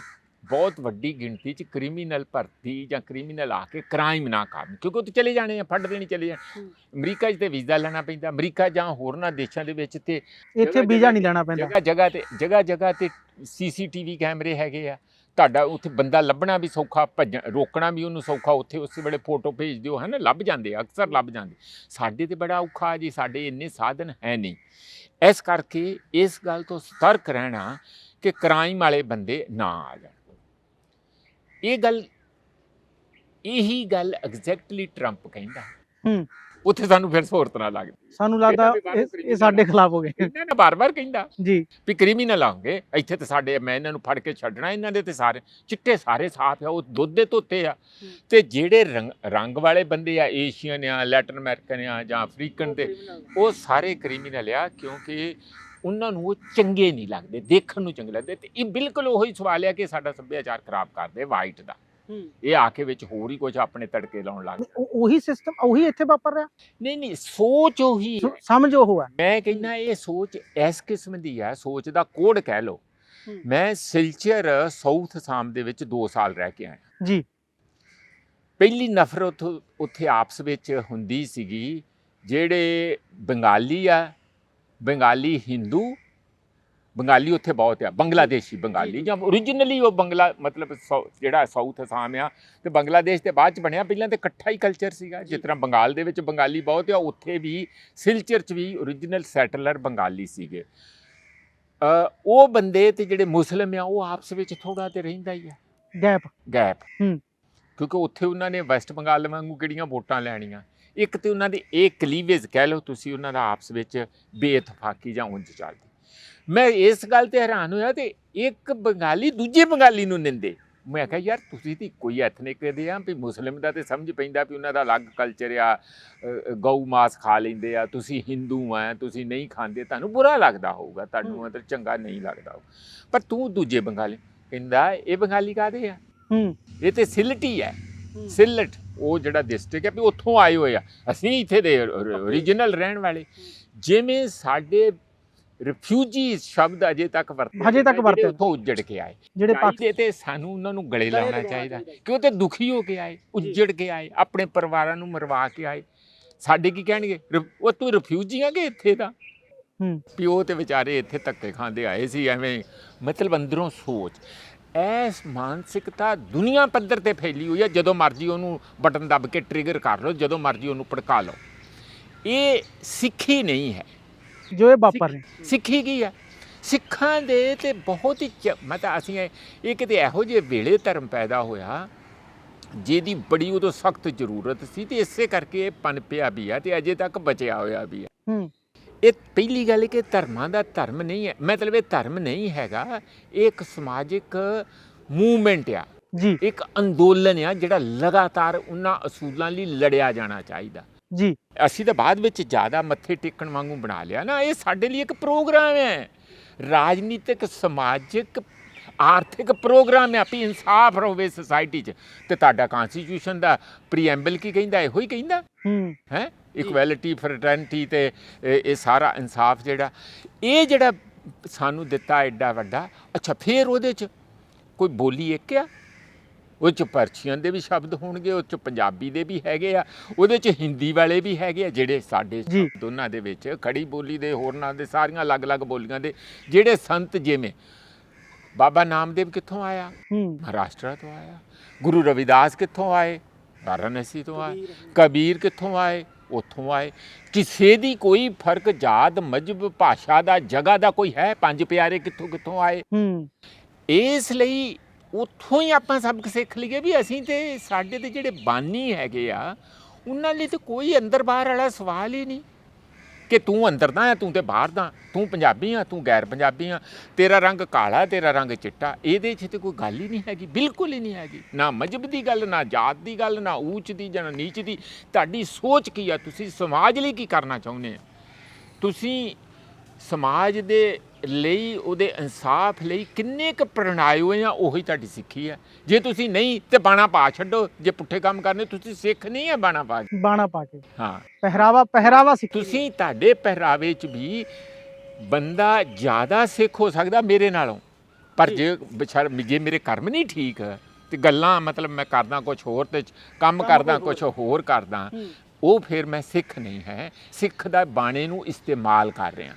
ਬਹੁਤ ਵੱਡੀ ਗਿਣਤੀ ਚ ਕ੍ਰਿਮੀਨਲ ਭਰਤੀ ਜਾਂ ਕ੍ਰਿਮੀਨਲ ਆ ਕੇ ਕ੍ਰਾਈਮ ਨਾ ਕਰਨ ਕਿਉਂਕਿ ਉਹ ਤਾਂ ਚਲੇ ਜਾਣੇ ਆ ਫੜ ਦੇਣੀ ਚਲੇ ਜਾਣ। ਅਮਰੀਕਾ 'ਚ ਤੇ ਵੀਜ਼ਾ ਲੈਣਾ ਪੈਂਦਾ ਅਮਰੀਕਾ ਜਾਂ ਹੋਰਨਾਂ ਦੇਸ਼ਾਂ ਦੇ ਵਿੱਚ ਤੇ ਇੱਥੇ ਵੀਜ਼ਾ ਨਹੀਂ ਲੈਣਾ ਪੈਂਦਾ। ਜਗ੍ਹਾ ਜਗ੍ਹਾ ਤੇ ਜਗ੍ਹਾ ਜਗ੍ਹਾ ਤੇ ਸੀਸੀਟੀਵੀ ਕੈਮਰੇ ਹੈਗੇ ਆ। ਤੁਹਾਡਾ ਉੱਥੇ ਬੰਦਾ ਲੱਭਣਾ ਵੀ ਸੌਖਾ ਭੱਜਣ ਰੋਕਣਾ ਵੀ ਉਹਨੂੰ ਸੌਖਾ ਉੱਥੇ ਉਸੇ ਵੇਲੇ ਫੋਟੋ ਭੇਜ ਦਿਓ ਹੈ ਨਾ ਲੱਭ ਜਾਂਦੇ ਆ, ਅਕਸਰ ਲੱਭ ਜਾਂਦੇ। ਸਾਡੇ ਤੇ ਬੜਾ ਔਖਾ ਜੀ ਸਾਡੇ ਇੰਨੇ ਸਾਧਨ ਹੈ ਨਹੀਂ। ਇਸ ਕਰਕੇ ਇਸ ਗੱਲ ਤੋਂ ਸਤਰਕ ਰਹਿਣਾ ਕਿ ਕ੍ਰਾਈਮ ਵਾਲੇ ਬੰਦੇ ਨਾ ਆ ਜਾਣ। ਇਹ ਗੱਲ ਇਹੀ ਗੱਲ ਐਗਜ਼ੈਕਟਲੀ ਟਰੰਪ ਕਹਿੰਦਾ। ਹੂੰ। ਉੱਥੇ ਸਾਨੂੰ ਫਿਰ ਸਹੂਰਤ ਨਾ ਲੱਗਦੀ। ਸਾਨੂੰ ਲੱਗਦਾ ਇਹ- ਸਾਡੇ ਖਿਲਾਫ ਹੋ ਗਏ। ਇਹਨਾਂ ਨੇ ਬਾਰ-ਬਾਰ ਕਹਿੰਦਾ ਜੀ। ਵੀ ਕ੍ਰਿਮੀਨਲ ਆਉਂਗੇ ਇੱਥੇ ਤੇ ਸਾਡੇ ਮੈਂ ਇਹਨਾਂ ਨੂੰ ਫੜ ਕੇ ਛੱਡਣਾ ਇਹਨਾਂ ਦੇ ਤੇ ਸਾਰੇ ਚਿੱਟੇ ਸਾਰੇ ਸਾਫ਼ ਆ ਉਹ ਦੁੱਧ ਦੇ ਧੋਤੇ ਆ। ਤੇ ਜਿਹੜੇ ਰੰਗ ਰੰਗ ਵਾਲੇ ਬੰਦੇ ਆ ਏਸ਼ੀਅਨ ਆ ਲੈਟਨ ਅਮਰੀਕਨ ਆ ਜਾਂ ਅਫਰੀਕਨ ਦੇ ਉਹ ਸਾਰੇ ਕ੍ਰਿਮੀਨਲ ਆ ਕਿਉਂਕਿ ਉਹਨਾਂ ਨੂੰ ਉਹ ਚੰਗੇ ਨਹੀਂ ਲੱਗਦੇ ਦੇਖਣ ਨੂੰ ਚੰਗੇ ਲੱਗਦੇ ਤੇ ਇਹ ਬਿਲਕੁਲ ਉਹੀ ਸਵਾਲ ਆ ਕਿ ਸਾਡਾ ਸੱਭਿਆਚਾਰ ਖਰਾਬ ਕਰਦੇ ਵਾਈਟ ਦਾ। ਇਹ ਆ ਕੇ ਵਿੱਚ ਹੋਰ ਹੀ ਕੁਝ ਆਪਣੇ ਤੜਕੇ ਲਾਉਣ ਲੱਗ ਉਹ- ਉਹੀ ਸਿਸਟਮ ਉਹੀ ਇੱਥੇ ਵਾਪਰ ਰਿਹਾ? ਨਹੀਂ ਨਹੀਂ ਸੋਚ ਉਹੀ ਸਮਝ ਉਹ ਹੈ। ਮੈਂ ਕਹਿੰਦਾ ਇਹ ਸੋਚ ਇਸ ਕਿਸਮ ਦੀ ਹੈ ਸੋਚ ਦਾ ਕੋਡ ਕਹਿ ਲਓ। ਹੂੰ। ਮੈਂ ਸਿਲਚਰ ਸਾਊਥ ਅਸਾਮ ਦੇ ਵਿੱਚ 2 ਸਾਲ ਰਹਿ ਕੇ ਆਇਆ। ਜੀ। ਪਹਿਲੀ ਨਫ਼ਰਤ ਉੱਥੇ ਆਪਸ ਵਿੱਚ ਹੁੰਦੀ ਸੀਗੀ ਜਿਹੜੇ ਬੰਗਾਲੀ ਆ ਬੰਗਾਲੀ ਹਿੰਦੂ ਬੰਗਾਲੀ ਉੱਥੇ ਬਹੁਤ ਆ ਬੰਗਲਾਦੇਸ਼ੀ ਬੰਗਾਲੀ ਜਾਂ originally ਉਹ ਬੰਗਲਾ ਮਤਲਬ ਜਿਹੜਾ ਸਾਊਥ ਅਸਾਮ ਆ ਤੇ ਬੰਗਲਾਦੇਸ਼ ਦੇ ਬਾਅਦ ਚ ਬਣਿਆ ਪਹਿਲਾਂ ਤੇ ਇਕੱਠਾ ਹੀ ਕਲਚਰ ਸੀਗਾ ਜਿਸ ਤਰ੍ਹਾਂ ਬੰਗਾਲ ਦੇ ਵਿੱਚ ਬੰਗਾਲੀ ਬਹੁਤ ਆ ਉੱਥੇ ਵੀ ਸਿਲਚਰ ਚ ਵੀ origignal ਸੈਟਲਰ ਬੰਗਾਲੀ ਸੀਗੇ। ਉਹ ਬੰਦੇ ਤੇ ਜਿਹੜੇ ਮੁਸਲਮ ਆ ਉਹ ਆਪਸ ਵਿੱਚ ਥੋੜਾ ਤੇ ਰਹਿੰਦਾ ਹੀ ਆ। ਗੈਪ। ਗੈਪ। ਹੂੰ। ਕਿਉਂਕਿ ਉੱਥੇ ਉਹਨਾਂ ਨੇ ਵੈਸਟ ਬੰਗਾਲ ਵਾਂਗੂ ਕਿਹੜੀਆਂ ਵੋਟਾਂ ਲੈਣੀਆਂ? ਇੱਕ ਤੇ ਉਹਨਾਂ ਦੀ ਇਹ ਕਲੀਵੇਜ ਕਹਿ ਲਓ ਤੁਸੀਂ ਉਹਨਾਂ ਦਾ ਆਪਸ ਵਿੱਚ ਬੇਇਤਫਾਕੀ ਜਾਂ ਉਂਝ ਚੱਲਦੀ। ਮੈਂ ਇਸ ਗੱਲ ਤੇ ਹੈਰਾਨ ਹੋਇਆ ਤੇ ਇੱਕ ਬੰਗਾਲੀ ਦੂਜੇ ਬੰਗਾਲੀ ਨੂੰ ਨਿੰਦੇ। ਮੈਂ ਕਿਹਾ ਯਾਰ ਤੁਸੀਂ ਤੇ ਕੋਈ ਐਥਨਿਕ ਦੇ ਆ ਵੀ ਮੁਸਲਿਮ ਦਾ ਤੇ ਸਮਝ ਪੈਂਦਾ ਵੀ ਉਹਨਾਂ ਦਾ ਅਲੱਗ ਕਲਚਰ ਆ ਗਊ ਮਾਸ ਖਾ ਲੈਂਦੇ ਆ ਤੁਸੀਂ ਹਿੰਦੂ ਆ ਤੁਸੀਂ ਨਹੀਂ ਖਾਂਦੇ ਤੁਹਾਨੂੰ ਬੁਰਾ ਲੱਗਦਾ ਹੋਊਗਾ ਤੁਹਾਨੂੰ। ਮਤਲਬ ਚੰਗਾ ਨਹੀਂ ਲੱਗਦਾ। ਪਰ ਤੂੰ ਦੂਜੇ ਬੰਗਾਲੀ ਕਹਿੰਦਾ ਇਹ ਬੰਗਾਲੀ ਕਾਦੇ ਆ? ਹੂੰ। ਇਹ ਤੇ ਸਿਲਟੀ ਹੈ। ਸਿਲਟ ਉਹ ਜਿਹੜਾ ਡਿਸਟ੍ਰਿਕਟ ਹੈ ਵੀ ਉੱਥੋਂ ਆਏ ਹੋਏ ਆ। ਅਸੀਂ ਇੱਥੇ ਦੇ origignal ਰਹਿਣ ਵਾਲੇ। ਜਿਵੇਂ ਸਾਡੇ ਰਿਫਿਊਜੀ ਸ਼ਬਦ ਅਜੇ ਤੱਕ ਵਰਤੇ ਹਜੇ ਤੱਕ ਜਿਹੜੇ ਵਰਤੇ। ਉੱਥੋਂ ਉੱਜੜ ਕੇ ਆਏ। ਜਿਹੜੇ ਪਾਕ ਚਾਹੀਦੇ ਤੇ ਸਾਨੂੰ ਉਹਨਾਂ ਨੂੰ ਗਲੇ ਲਾਉਣਾ ਚਾਹੀਦਾ ਕਿ ਉਹ ਤੇ ਦੁਖੀ ਹੋ ਕੇ ਆਏ ਉੱਜੜ ਕੇ ਆਏ ਆਪਣੇ ਪਰਿਵਾਰਾਂ ਨੂੰ ਮਰਵਾ ਕੇ ਆਏ। ਸਾਡੇ ਕੀ ਕਹਿਣਗੇ? ਉਹ ਤੂੰ ਰਿਫਿਊਜੀ ਆ ਕਿ ਇੱਥੇ ਦਾ ਉਹ ਤੇ ਵਿਚਾਰੇ ਇੱਥੇ ਧੱਕੇ ਖਾਂਦੇ ਆਏ ਸੀ ਐਵੇਂ ਮਤਲਬ ਅੰਦਰੋਂ ਸੋਚ। ਐਸ ਮਾਨਸਿਕਤਾ ਦੁਨੀਆ ਪੱਧਰ ਤੇ ਫੈਲੀ ਹੋਈ ਹੈ ਜਦੋਂ ਮਰਜ਼ੀ ਉਹਨੂੰ ਬਟਨ ਦੱਬ ਕੇ ਟ੍ਰਿਗਰ ਕਰ ਲਓ ਜਦੋਂ ਮਰਜ਼ੀ ਉਹਨੂੰ ਭੜਕਾ ਲਓ। ਇਹ ਸਿੱਖੀ ਨਹੀਂ ਹੈ। ਜੋ ਇਹ ਵਾਪਰ ਰਹੇ। ਸਿੱਖੀ ਕੀ ਹੈ? ਸਿੱਖਾਂ ਦੇ ਤੇ ਬਹੁਤ ਹੀ ਚ- ਮੈਂ ਤਾਂ ਅਸੀਂ ਇਹ ਕਿਤੇ ਇਹੋ ਜਿਹੇ ਵੇਲੇ ਧਰਮ ਪੈਦਾ ਹੋਇਆ ਜਿਹਦੀ ਬੜੀ ਉਦੋਂ ਸਖਤ ਜ਼ਰੂਰਤ ਸੀ ਤੇ ਇਸੇ ਕਰਕੇ ਇਹ ਪਨਪਿਆ ਵੀ ਆ ਤੇ ਅਜੇ ਤੱਕ ਬਚਿਆ ਹੋਇਆ ਵੀ ਹੈ ਹੂੰ। ਇਹ ਪਹਿਲੀ ਗੱਲ ਕਿ ਧਰਮਾਂ ਦਾ ਧਰਮ ਨਹੀਂ ਹੈ ਮਤਲਬ ਇਹ ਧਰਮ ਨਹੀਂ ਹੈਗਾ ਇਹ ਇੱਕ ਸਮਾਜਿਕ ਮੂਵਮੈਂਟ ਆ। ਜੀ। ਇੱਕ ਅੰਦੋਲਨ ਆ ਜਿਹੜਾ ਲਗਾਤਾਰ ਉਹਨਾਂ ਅਸੂਲਾਂ ਲਈ ਲੜਿਆ ਜਾਣਾ ਚਾਹੀਦਾ। ਜੀ। ਅਸੀਂ ਤਾਂ ਬਾਅਦ ਵਿੱਚ ਜ਼ਿਆਦਾ ਮੱਥੇ ਟੇਕਣ ਵਾਂਗੂ ਬਣਾ ਲਿਆ ਨਾ ਇਹ ਸਾਡੇ ਲਈ ਇੱਕ ਪ੍ਰੋਗਰਾਮ ਹੈ। ਰਾਜਨੀਤਿਕ ਸਮਾਜਿਕ ਆਰਥਿਕ ਪ੍ਰੋਗਰਾਮ ਹੈ ਵੀ ਇਨਸਾਫ ਹੋਵੇ ਸੋਸਾਇਟੀ 'ਚ। ਤੇ ਤੁਹਾਡਾ ਕਨਸਟੀਟਿਊਸ਼ਨ ਦਾ ਪ੍ਰੀਐਮਬਲ ਕੀ ਕਹਿੰਦਾ ਇਹੋ ਹੀ ਕਹਿੰਦਾ? ਹੂੰ। ਹੈ? ਇਕੁਐਲਿਟੀ ਫਰਟਰਨਿਟੀ ਤੇ ਇਹ ਸਾਰਾ ਇਨਸਾਫ ਜਿਹੜਾ ਇਹ ਜਿਹੜਾ ਸਾਨੂੰ ਦਿੱਤਾ ਐਡਾ ਵੱਡਾ ਅੱਛਾ ਫੇਰ ਉਹਦੇ 'ਚ ਕੋਈ ਬੋਲੀ ਇੱਕ ਆ? ਉਹ 'ਚ ਪਰਚੀਅਨ ਦੇ ਵੀ ਸ਼ਬਦ ਹੋਣਗੇ ਉਹ 'ਚ ਪੰਜਾਬੀ ਦੇ ਵੀ ਹੈਗੇ ਆ ਉਹਦੇ 'ਚ ਹਿੰਦੀ ਵਾਲੇ ਵੀ ਹੈਗੇ ਆ ਜਿਹੜੇ ਸਾਡੇ। ਦੋਨਾਂ ਦੇ ਵਿੱਚ ਖੜੀ ਬੋਲੀ ਦੇ ਹੋਰਨਾਂ ਦੇ ਸਾਰੀਆਂ ਅਲੱਗ-ਅਲੱਗ ਬੋਲੀਆਂ ਦੇ ਜਿਹੜੇ ਸੰਤ ਜਿਵੇਂ ਬਾਬਾ ਨਾਮਦੇਵ ਕਿੱਥੋਂ ਆਇਆ? ਮਹਾਰਾਸ਼ਟਰ ਤੋਂ ਆਇਆ। ਗੁਰੂ ਰਵਿਦਾਸ ਕਿੱਥੋਂ ਆਏ? ਵਾਰਾਣਸੀ ਤੋਂ ਆਏ। ਕਬੀਰ ਕਿੱਥੋਂ ਆਏ? ਉੱਥੋਂ ਆਏ। ਕਿਸੇ ਦੀ ਕੋਈ ਫ਼ਰਕ ਜਾਤ ਮਜਬ ਭਾਸ਼ਾ ਦਾ ਜਗ੍ਹਾ ਦਾ ਕੋਈ ਹੈ? ਪੰਜ ਪਿਆਰੇ ਕਿੱਥੋਂ ਕਿੱਥੋਂ ਆਏ? ਹੂੰ। ਇਸ ਲਈ ਉੱਥੋਂ ਹੀ ਆਪਾਂ ਸਬਕ ਸਿੱਖ ਲਈਏ ਵੀ ਅਸੀਂ ਤੇ ਸਾਡੇ ਤੇ ਜਿਹੜੇ ਬਾਨੀ ਹੈਗੇ ਆ ਉਹਨਾਂ ਲਈ ਤੇ ਕੋਈ ਅੰਦਰ ਬਾਹਰ ਵਾਲਾ ਸਵਾਲ ਹੀ ਨਹੀਂ। ਕਿ ਤੂੰ ਅੰਦਰ ਦਾ ਹੈ ਤੂੰ ਤੇ ਬਾਹਰ ਦਾ ਤੂੰ ਪੰਜਾਬੀ ਆ, ਤੂੰ ਗੈਰ ਪੰਜਾਬੀ ਆ। ਤੇਰਾ ਰੰਗ ਕਾਲਾ ਤੇਰਾ ਰੰਗ ਚਿੱਟਾ। ਇਹਦੇ 'ਚ ਤੇ ਕੋਈ ਗੱਲ ਹੀ ਨਹੀਂ ਹੈਗੀ, ਬਿਲਕੁਲ ਹੀ ਨਹੀਂ ਹੈਗੀ। ਨਾ ਮਜਬ ਦੀ ਗੱਲ, ਨਾ ਜਾਤ ਦੀ ਗੱਲ, ਨਾ ਊਚ ਦੀ, ਜਾਂ ਨੀਚ ਦੀ। ਤੁਹਾਡੀ ਸੋਚ ਕੀ ਆ? ਤੁਸੀਂ ਸਮਾਜ ਲਈ ਕੀ ਕਰਨਾ ਚਾਹੁੰਦੇ ਆ? ਤੁਸੀਂ ਸਮਾਜ ਦੇ ਲਈ ਉਹਦੇ ਇਨਸਾਫ ਲਈ ਕਿੰਨੇ ਕੁ ਪ੍ਰਣਾਏ ਹੋਏ ਆ ਉਹੀ ਤੁਹਾਡੀ ਸਿੱਖੀ ਹੈ ਜੇ ਤੁਸੀਂ ਨਹੀਂ ਤੇ ਬਾਣਾ ਪਾ ਛੱਡੋ। ਜੇ ਪੁੱਠੇ ਕੰਮ ਕਰਨੇ ਤੁਸੀਂ ਸਿੱਖ ਨਹੀਂ ਹੈ ਬਾਣਾ ਪਾ ਕੇ। ਬਾਣਾ ਪਾ ਕੇ। ਹਾਂ। ਪਹਿਰਾਵਾ ਪਹਿਰਾਵਾ ਸਿੱਖ ਤੁਸੀਂ ਤੁਹਾਡੇ ਪਹਿਰਾਵੇ 'ਚ ਵੀ ਬੰਦਾ ਜ਼ਿਆਦਾ ਸਿੱਖ ਹੋ ਸਕਦਾ ਮੇਰੇ ਨਾਲੋਂ। ਪਰ ਜੇ। ਵਿਚਾਰ ਜੇ ਮੇਰੇ ਕਰਮ ਨਹੀਂ ਠੀਕ ਤੇ ਗੱਲਾਂ ਮਤਲਬ ਮੈਂ ਕਰਦਾ ਕੁਝ ਹੋਰ ਤੇ ਕੰਮ ਕਰਦਾ ਕੁਝ ਹੋਰ। ਕਰਦਾ ਉਹ ਫਿਰ ਮੈਂ ਸਿੱਖ ਨਹੀਂ ਹੈ। ਸਿੱਖ ਦਾ ਬਾਣੇ ਨੂੰ ਇਸਤੇਮਾਲ ਕਰ ਰਿਹਾ।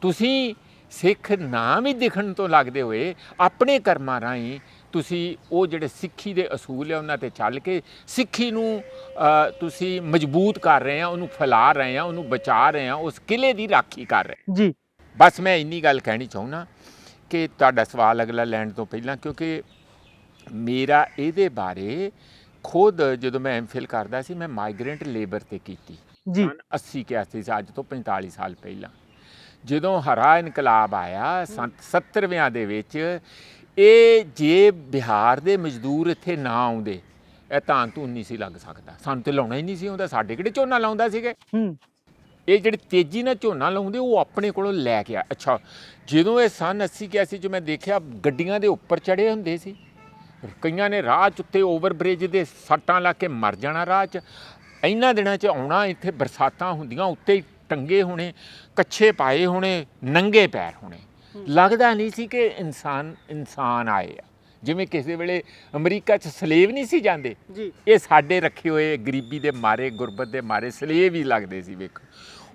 ਤੁਸੀਂ ਸਿੱਖ ਨਾਮ ਹੀ ਦਿਖਣ ਤੋਂ ਲੱਗਦੇ ਹੋਏ ਆਪਣੇ ਕਰਮਾਂ ਰਾਹੀਂ ਤੁਸੀਂ ਉਹ ਜਿਹੜੇ ਸਿੱਖੀ ਦੇ ਅਸੂਲ ਆ ਉਹਨਾਂ ਤੇ ਚੱਲ ਕੇ ਸਿੱਖੀ ਨੂੰ ਤੁਸੀਂ ਮਜ਼ਬੂਤ ਕਰ ਰਹੇ ਆ ਉਹਨੂੰ ਫੈਲਾ ਰਹੇ ਆ ਉਹਨੂੰ ਬਚਾ ਰਹੇ ਆ ਉਸ ਕਿਲੇ ਦੀ ਰਾਖੀ ਕਰ ਰਹੇ ਜੀ। ਬਸ ਮੈਂ ਇੰਨੀ ਗੱਲ ਕਹਿਣੀ ਚਾਹੁੰਦਾ ਕਿ ਤੁਹਾਡਾ ਸਵਾਲ ਅਗਲਾ ਲੈਣ ਤੋਂ ਪਹਿਲਾਂ ਕਿਉਂਕਿ ਮੇਰਾ ਇਹਦੇ ਬਾਰੇ ਖੁਦ ਜਦੋਂ ਮੈਂ ਐਮਫਿਲ ਕਰਦਾ ਸੀ ਮੈਂ ਮਾਈਗ੍ਰੈਂਟ ਲੇਬਰ ਤੇ ਕੀਤੀ। ਜੀ। ਸਨ 80 81 ਸਾਲ ਅੱਜ ਤੋਂ 45 ਸਾਲ ਪਹਿਲਾਂ। ਜਦੋਂ ਹਰਾ ਇਨਕਲਾਬ ਆਇਆ ਸੰਨ 70ਵਿਆਂ ਦੇ ਵਿੱਚ ਇਹ ਜੇ ਬਿਹਾਰ ਦੇ ਮਜ਼ਦੂਰ ਇੱਥੇ ਨਾ ਆਉਂਦੇ ਇਹ ਤਾਂ ਤੂੰ ਨਹੀਂ ਸੀ ਲੱਗ ਸਕਦਾ। ਸਾਨੂੰ ਤੇ ਲਾਉਣਾ ਹੀ ਨਹੀਂ ਸੀ ਆਉਂਦਾ ਸਾਡੇ ਕਿਹੜੇ ਝੋਨਾ ਲਾਉਂਦਾ ਸੀਗੇ? ਹੂੰ। ਇਹ ਜਿਹੜੀ ਤੇਜ਼ੀ ਨਾਲ ਝੋਨਾ ਲਾਉਂਦੇ ਉਹ ਆਪਣੇ ਕੋਲੋਂ ਲੈ ਕੇ ਆ ਅੱਛਾ ਜਦੋਂ ਇਹ ਸਨ 80 81 ਚ ਮੈਂ ਦੇਖਿਆ ਗੱਡੀਆਂ ਦੇ ਉੱਪਰ ਚੜੇ ਹੁੰਦੇ ਸੀ। ਕਈਆਂ ਨੇ ਰਾਹ 'ਚ ਉੱਤੇ ਓਵਰ ਬ੍ਰਿਜ ਦੇ ਸੱਟਾਂ ਲਾ ਕੇ ਮਰ ਜਾਣਾ ਰਾਹ 'ਚ। ਇਹਨਾਂ ਦਿਨਾਂ 'ਚ ਆਉਣਾ ਇੱਥੇ ਬਰਸਾਤਾਂ ਹੁੰਦੀਆਂ ਉੱਤੇ ਟੰਗੇ ਹੋਣੇ ਕੱਛੇ ਪਾਏ ਹੋਣੇ ਨੰਗੇ ਪੈਰ ਹੋਣੇ। ਲੱਗਦਾ ਨਹੀਂ ਸੀ ਕਿ ਇਨਸਾਨ ਇਨਸਾਨ ਆਏ ਆ। ਜਿਵੇਂ ਕਿਸੇ ਵੇਲੇ ਅਮਰੀਕਾ 'ਚ ਸਲੇਵ ਨਹੀਂ ਸੀ ਜਾਂਦੇ ਜੀ। ਇਹ ਸਾਡੇ ਰੱਖੇ ਹੋਏ ਗਰੀਬੀ ਦੇ ਮਾਰੇ ਗੁਰਬਤ ਦੇ ਮਾਰੇ ਸਲੇਵ ਹੀ ਲੱਗਦੇ ਸੀ ਵੇਖੋ।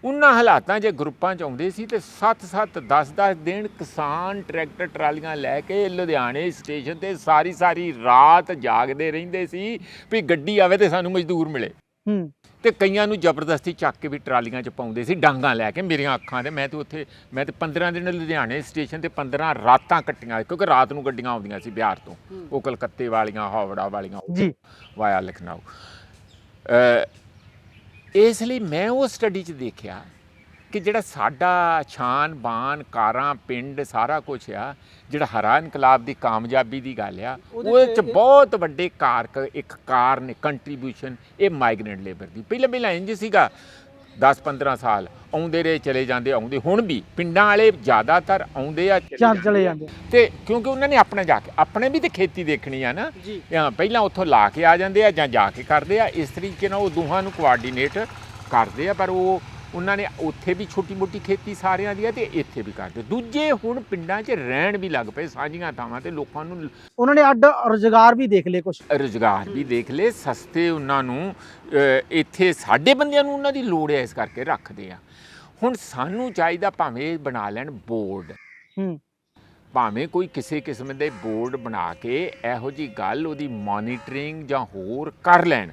ਉਹਨਾਂ ਹਾਲਾਤਾਂ 'ਚ ਗਰੁੱਪਾਂ 'ਚ ਆਉਂਦੇ ਸੀ ਤੇ 7-7 10-10 ਦਿਨ ਕਿਸਾਨ ਟਰੈਕਟਰ ਟਰਾਲੀਆਂ ਲੈ ਕੇ ਲੁਧਿਆਣੇ ਸਟੇਸ਼ਨ ਤੇ ਸਾਰੀ ਸਾਰੀ ਰਾਤ ਜਾਗਦੇ ਰਹਿੰਦੇ ਸੀ ਵੀ ਗੱਡੀ ਆਵੇ ਤੇ ਸਾਨੂੰ ਮਜ਼ਦੂਰ ਮਿਲੇ। ਹੂੰ। ਤੇ ਕਈਆਂ ਨੂੰ ਜ਼ਬਰਦਸਤੀ ਚੱਕ ਕੇ ਵੀ ਟਰਾਲੀਆਂ 'ਚ ਪਾਉਂਦੇ ਸੀ ਡਾਂਗਾ ਲੈ ਕੇ ਮੇਰੀਆਂ ਅੱਖਾਂ ਤੇ ਮੈਂ ਤੇ ਉੱਥੇ ਮੈਂ ਤੇ 15 ਦਿਨ ਲੁਧਿਆਣੇ ਸਟੇਸ਼ਨ ਤੇ 15 ਰਾਤਾਂ ਕੱਟੀਆਂ ਕਿਉਂਕਿ ਰਾਤ ਨੂੰ ਗੱਡੀਆਂ ਆਉਂਦੀਆਂ ਸੀ ਬਿਹਾਰ ਤੋਂ। ਉਹ ਕਲਕੱਤੇ ਵਾਲੀਆਂ ਹਾਵੜਾ ਵਾਲੀਆਂ ਜੀ। ਵਾਇਆ ਲਖਨਊ। ਇਸ ਲਈ ਮੈਂ ਉਹ ਸਟੱਡੀ 'ਚ ਦੇਖਿਆ ਕਿ ਜਿਹੜਾ ਸਾਡਾ ਸ਼ਾਨ ਬਾਨ ਕਾਰਾਂ ਪਿੰਡ ਸਾਰਾ ਕੁਝ ਆ ਜਿਹੜਾ ਹਰਾ ਇਨਕਲਾਬ ਦੀ ਕਾਮਯਾਬੀ ਦੀ ਗੱਲ ਆ ਉਹਦੇ ਚ ਬਹੁਤ ਵੱਡੇ ਕਾਰਕ ਇੱਕ ਕਾਰਨ ਕੰਟਰੀਬਿਊਸ਼ਨ ਇਹ ਮਾਈਗ੍ਰੈਂਟ ਲੇਬਰ ਦੀ। ਪਹਿਲਾਂ ਪਹਿਲਾਂ ਇੰਜ ਸੀਗਾ 10-15 ਸਾਲ ਆਉਂਦੇ ਰਹੇ ਚਲੇ ਜਾਂਦੇ ਆਉਂਦੇ। ਹੁਣ ਵੀ ਪਿੰਡਾਂ ਵਾਲੇ ਜ਼ਿਆਦਾਤਰ ਆਉਂਦੇ ਆ ਚਲੇ। ਜਾਂਦੇ ਤੇ ਕਿਉਂਕਿ ਉਹਨਾਂ ਨੇ ਆਪਣਾ ਜਾ ਕੇ ਆਪਣੇ ਵੀ ਤੇ ਖੇਤੀ ਦੇਖਣੀ ਆ ਨਾ। ਪਹਿਲਾਂ ਉੱਥੋਂ ਲਾ ਕੇ ਆ ਜਾਂਦੇ ਆ ਜਾਂ ਜਾ ਕੇ ਕਰਦੇ ਆ। ਇਸ ਤਰੀਕੇ ਨਾਲ ਉਹ ਦੋਹਾਂ ਨੂੰ ਕੋਆਰਡੀਨੇਟ ਕਰਦੇ ਆ ਪਰ ਉਹ ਉਹਨਾਂ ਨੇ ਉੱਥੇ ਵੀ ਛੋਟੀ ਮੋਟੀ ਖੇਤੀ ਸਾਰਿਆਂ ਦੀ ਆ ਤੇ ਇੱਥੇ ਵੀ ਕਰਦੇ। ਦੂਜੇ ਹੁਣ ਪਿੰਡਾਂ 'ਚ ਰਹਿਣ ਵੀ ਲੱਗ ਪਏ ਸਾਂਝੀਆਂ ਥਾਵਾਂ ਤੇ ਲੋਕਾਂ ਨੂੰ ਉਹਨਾਂ ਨੇ ਅੱਡ ਰੁਜ਼ਗਾਰ ਵੀ ਦੇਖ ਲਏ ਕੁਝ ਰੁਜ਼ਗਾਰ ਵੀ ਦੇਖ ਲਏ ਸਸਤੇ ਉਹਨਾਂ ਨੂੰ ਇੱਥੇ ਸਾਡੇ ਬੰਦਿਆਂ ਨੂੰ ਉਹਨਾਂ ਦੀ ਲੋੜ ਹੈ ਇਸ ਕਰਕੇ ਰੱਖਦੇ ਆ। ਹੁਣ ਸਾਨੂੰ ਚਾਹੀਦਾ ਭਾਵੇਂ ਬਣਾ ਲੈਣ ਬੋਰਡ। ਹੂੰ। ਭਾਵੇਂ ਕੋਈ ਕਿਸੇ ਕਿਸਮ ਦੇ ਬੋਰਡ ਬਣਾ ਕੇ ਇਹੋ ਜੀ ਗੱਲ ਉਹਦੀ ਮੋਨੀਟਰਿੰਗ ਜਾਂ ਹੋਰ ਕਰ ਲੈਣ।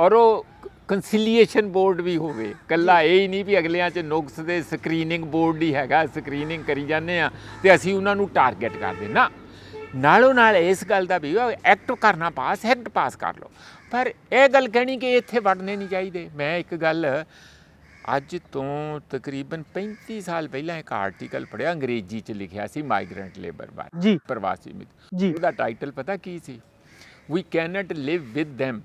ਔਰ ਉਹ ਕੰਸੀਲੀਏਸ਼ਨ ਬੋਰਡ ਵੀ ਹੋਵੇ। ਕੱਲਾ ਇਹ ਹੀ ਨਹੀਂ ਵੀ ਅਗਲਿਆਂ 'ਚ ਨੁਕਸ ਦੇ ਸਕਰੀਨਿੰਗ ਬੋਰਡ ਹੀ ਹੈਗਾ ਸਕਰੀਨਿੰਗ ਕਰੀ ਜਾਂਦੇ ਆ ਤੇ ਅਸੀਂ ਉਹਨਾਂ ਨੂੰ ਟਾਰਗੇਟ ਕਰਦੇ ਨਾ ਨਾਲੋਂ ਨਾਲ ਇਸ ਗੱਲ ਦਾ ਵੀ ਐਕਟ ਕਰਨਾ ਪਾਸ ਐਕਟ ਪਾਸ ਕਰ ਲਓ। ਪਰ ਇਹ ਗੱਲ ਕਹਿਣੀ ਕਿ ਇੱਥੇ ਵੜਨੇ ਨਹੀਂ ਚਾਹੀਦੇ। ਮੈਂ ਇੱਕ ਗੱਲ ਅੱਜ ਤੋਂ ਤਕਰੀਬਨ 35 ਸਾਲ ਪਹਿਲਾਂ ਇੱਕ ਆਰਟੀਕਲ ਪੜਿਆ ਅੰਗਰੇਜ਼ੀ 'ਚ ਲਿਖਿਆ ਸੀ ਮਾਈਗ੍ਰੈਂਟ ਲੇਬਰ ਬਾਰੇ। ਜੀ। ਪ੍ਰਵਾਸੀ ਮਿੱਤ। ਜੀ। ਉਹਦਾ ਟਾਈਟਲ ਪਤਾ ਕੀ ਸੀ? We can't live with them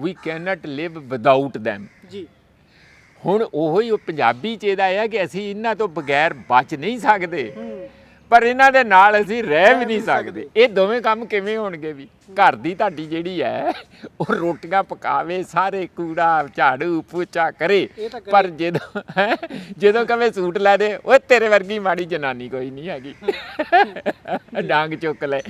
we can't live without them. ਜੀ। ਹੁਣ ਉਹੋ ਪੰਜਾਬੀ 'ਚ ਇਹਦਾ ਇਹ ਆ ਕਿ ਅਸੀਂ ਇਹਨਾਂ ਤੋਂ ਬਗੈਰ ਬਚ ਨਹੀਂ ਸਕਦੇ। ਪਰ ਇਹਨਾਂ ਦੇ ਨਾਲ ਅਸੀਂ ਰਹਿ ਵੀ ਨਹੀਂ ਸਕਦੇ। ਇਹ ਦੋਵੇਂ ਕੰਮ ਕਿਵੇਂ ਹੋਣਗੇ ਵੀ? ਘਰ ਦੀ ਤੁਹਾਡੀ ਜਿਹੜੀ ਹੈ ਉਹ ਰੋਟੀਆਂ ਪਕਾਵੇ ਸਾਰੇ ਕੂੜਾ ਝਾੜੂ ਪੋਚਾ ਕਰੇ। ਪਰ ਜਦੋਂ ਹੈਂ, ਜਦੋਂ ਕਵੇ ਸੂਟ ਲੈ ਦੇ ਓਏ ਤੇਰੇ ਵਰਗੀ ਮਾੜੀ ਜਨਾਨੀ ਕੋਈ ਨਹੀਂ ਹੈਗੀ। ਡਾਂਗ ਚੁੱਕ ਲੈ।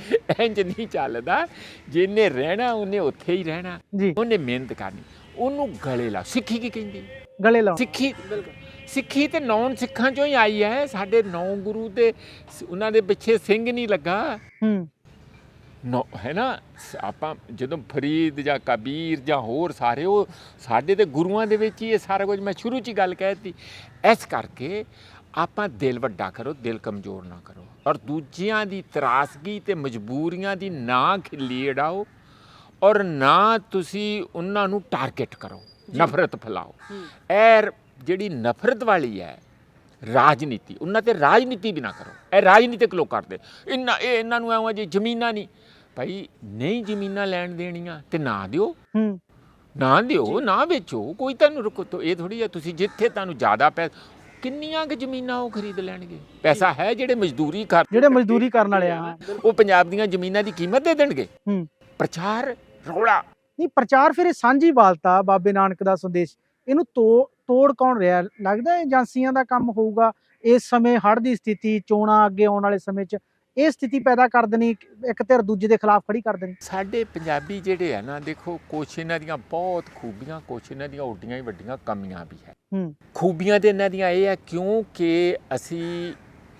ਇੰਜ ਨਹੀਂ ਚੱਲਦਾ। ਜਿੰਨੇ ਰਹਿਣਾ ਉਹਨੇ ਉੱਥੇ ਹੀ ਰਹਿਣਾ। ਉਹਨੇ ਮਿਹਨਤ ਕਰਨੀ। ਉਹਨੂੰ ਗਲੇ ਲਾ ਸਿੱਖੀ ਕੀ ਕਹਿੰਦੀ? ਗਲੇ ਲਾਓ। ਸਿੱਖੀ ਸਿੱਖੀ ਤੇ ਨੌਨ ਸਿੱਖਾਂ ਚੋਂ ਹੀ ਆਈ ਹੈ। ਸਾਡੇ ਨੌ ਗੁਰੂ ਤੇ ਉਹਨਾਂ ਦੇ ਪਿੱਛੇ ਸਿੰਘ ਨਹੀਂ ਲੱਗਾ। ਹੂੰ। ਨੌ ਹੈ ਨਾ? ਆਪਾਂ ਜਦੋਂ ਫਰੀਦ ਜਾਂ ਕਬੀਰ ਜਾਂ ਹੋਰ ਸਾਰੇ ਉਹ ਸਾਡੇ ਤੇ ਗੁਰੂਆਂ ਦੇ ਵਿੱਚ ਹੀ ਇਹ ਸਾਰਾ ਕੁਝ ਮੈਂ ਸ਼ੁਰੂ 'ਚ ਹੀ ਗੱਲ ਕਹਿਤੀ ਇਸ ਕਰਕੇ ਆਪਾਂ ਦਿਲ ਵੱਡਾ ਕਰੋ ਦਿਲ ਕਮਜ਼ੋਰ ਨਾ ਕਰੋ। ਔਰ ਦੂਜਿਆਂ ਦੀ ਤਰਾਸਗੀ ਤੇ ਮਜਬੂਰੀਆਂ ਦੀ ਨਾ ਖਿੱਲੀ ਅਡਾਓ ਔਰ ਨਾ ਤੁਸੀਂ ਉਹਨਾਂ ਨੂੰ ਟਾਰਗੇਟ ਕਰੋ ਨਫ਼ਰਤ ਫੈਲਾਓ। ਇਹ ਜਿਹੜੀ ਨਫ਼ਰਤ ਵਾਲੀ ਹੈ ਰਾਜਨੀਤੀ ਉਹਨਾਂ ਤੇ ਰਾਜਨੀਤੀ ਵੀ ਨਾ ਕਰੋ। ਇਹ ਰਾਜਨੀਤਿਕ ਲੋਕ ਕਰਦੇ। ਇੰਨਾ ਇਹ ਇਹਨਾਂ ਨੂੰ ਐਵੇਂ ਜੀ ਜ਼ਮੀਨਾਂ ਨਹੀਂ। ਭਾਈ ਨਹੀਂ ਜ਼ਮੀਨਾਂ ਲੈਣ ਦੇਣੀਆਂ ਤੇ ਨਾ ਦਿਓ। ਹੂੰ। ਨਾ ਦਿਓ ਨਾ ਵੇਚੋ। ਕੋਈ ਤੁਹਾਨੂੰ ਰੁਕੋ ਤੋ ਇਹ ਥੋੜੀ ਹੈ ਤੁਸੀਂ ਜਿੱਥੇ ਤੁਹਾਨੂੰ ਜ਼ਿਆਦਾ ਪੈ ਕਿੰਨੀਆਂ ਕੁ ਜ਼ਮੀਨਾਂ ਉਹ ਖਰੀਦ ਲੈਣਗੇ? ਪੈਸਾ ਹੈ ਜਿਹੜੇ ਮਜ਼ਦੂਰੀ ਕਰ ਜਿਹੜੇ ਮਜ਼ਦੂਰੀ ਕਰਨ ਵਾਲੇ ਆ। ਉਹ ਪੰਜਾਬ ਦੀਆਂ ਜ਼ਮੀਨਾਂ ਦੀ ਕੀਮਤ ਦੇ ਦੇਣਗੇ? ਹੂੰ। ਪ੍ਰਚਾਰ ਰੌਲਾ। ਨਹੀਂ ਪ੍ਰਚਾਰ ਫਿਰ ਇਹ ਸਾਂਝੀ ਬਾਲਤਾ ਬਾਬੇ ਨਾਨਕ ਦਾ ਸੰਦੇਸ਼। ਇਹਨੂੰ ਤੋੜ ਤੋੜ ਕੌਣ ਰਿਹਾ? ਲੱਗਦਾ ਏਜੰਸੀਆਂ ਦਾ ਕੰਮ ਹੋਊਗਾ। ਇਸ ਸਮੇਂ ਹੜ੍ਹ ਦੀ ਸਥਿਤੀ ਚੋਣਾਂ ਅੱਗੇ ਆਉਣ ਵਾਲੇ ਸਮੇਂ 'ਚ ਇਹ ਸਥਿਤੀ ਪੈਦਾ ਕਰ ਦੇਣੀ ਇੱਕ ਧਿਰ ਦੂਜੇ ਦੇ ਖਿਲਾਫ ਖੜੀ ਕਰ ਦੇਣੀ। ਸਾਡੇ ਪੰਜਾਬੀ ਜਿਹੜੇ ਆ ਨਾ ਦੇਖੋ ਕੁਛ ਇਹਨਾਂ ਦੀਆਂ ਬਹੁਤ ਖੂਬੀਆਂ ਕੁਛ ਇਹਨਾਂ ਦੀਆਂ ਓਡੀਆਂ ਹੀ ਵੱਡੀਆਂ ਕਮੀਆਂ ਵੀ ਹੈ। ਹੂੰ। ਖੂਬੀਆਂ ਤੇ ਇਹਨਾਂ ਦੀਆਂ ਇਹ ਹੈ ਕਿਉਂਕਿ ਅਸੀਂ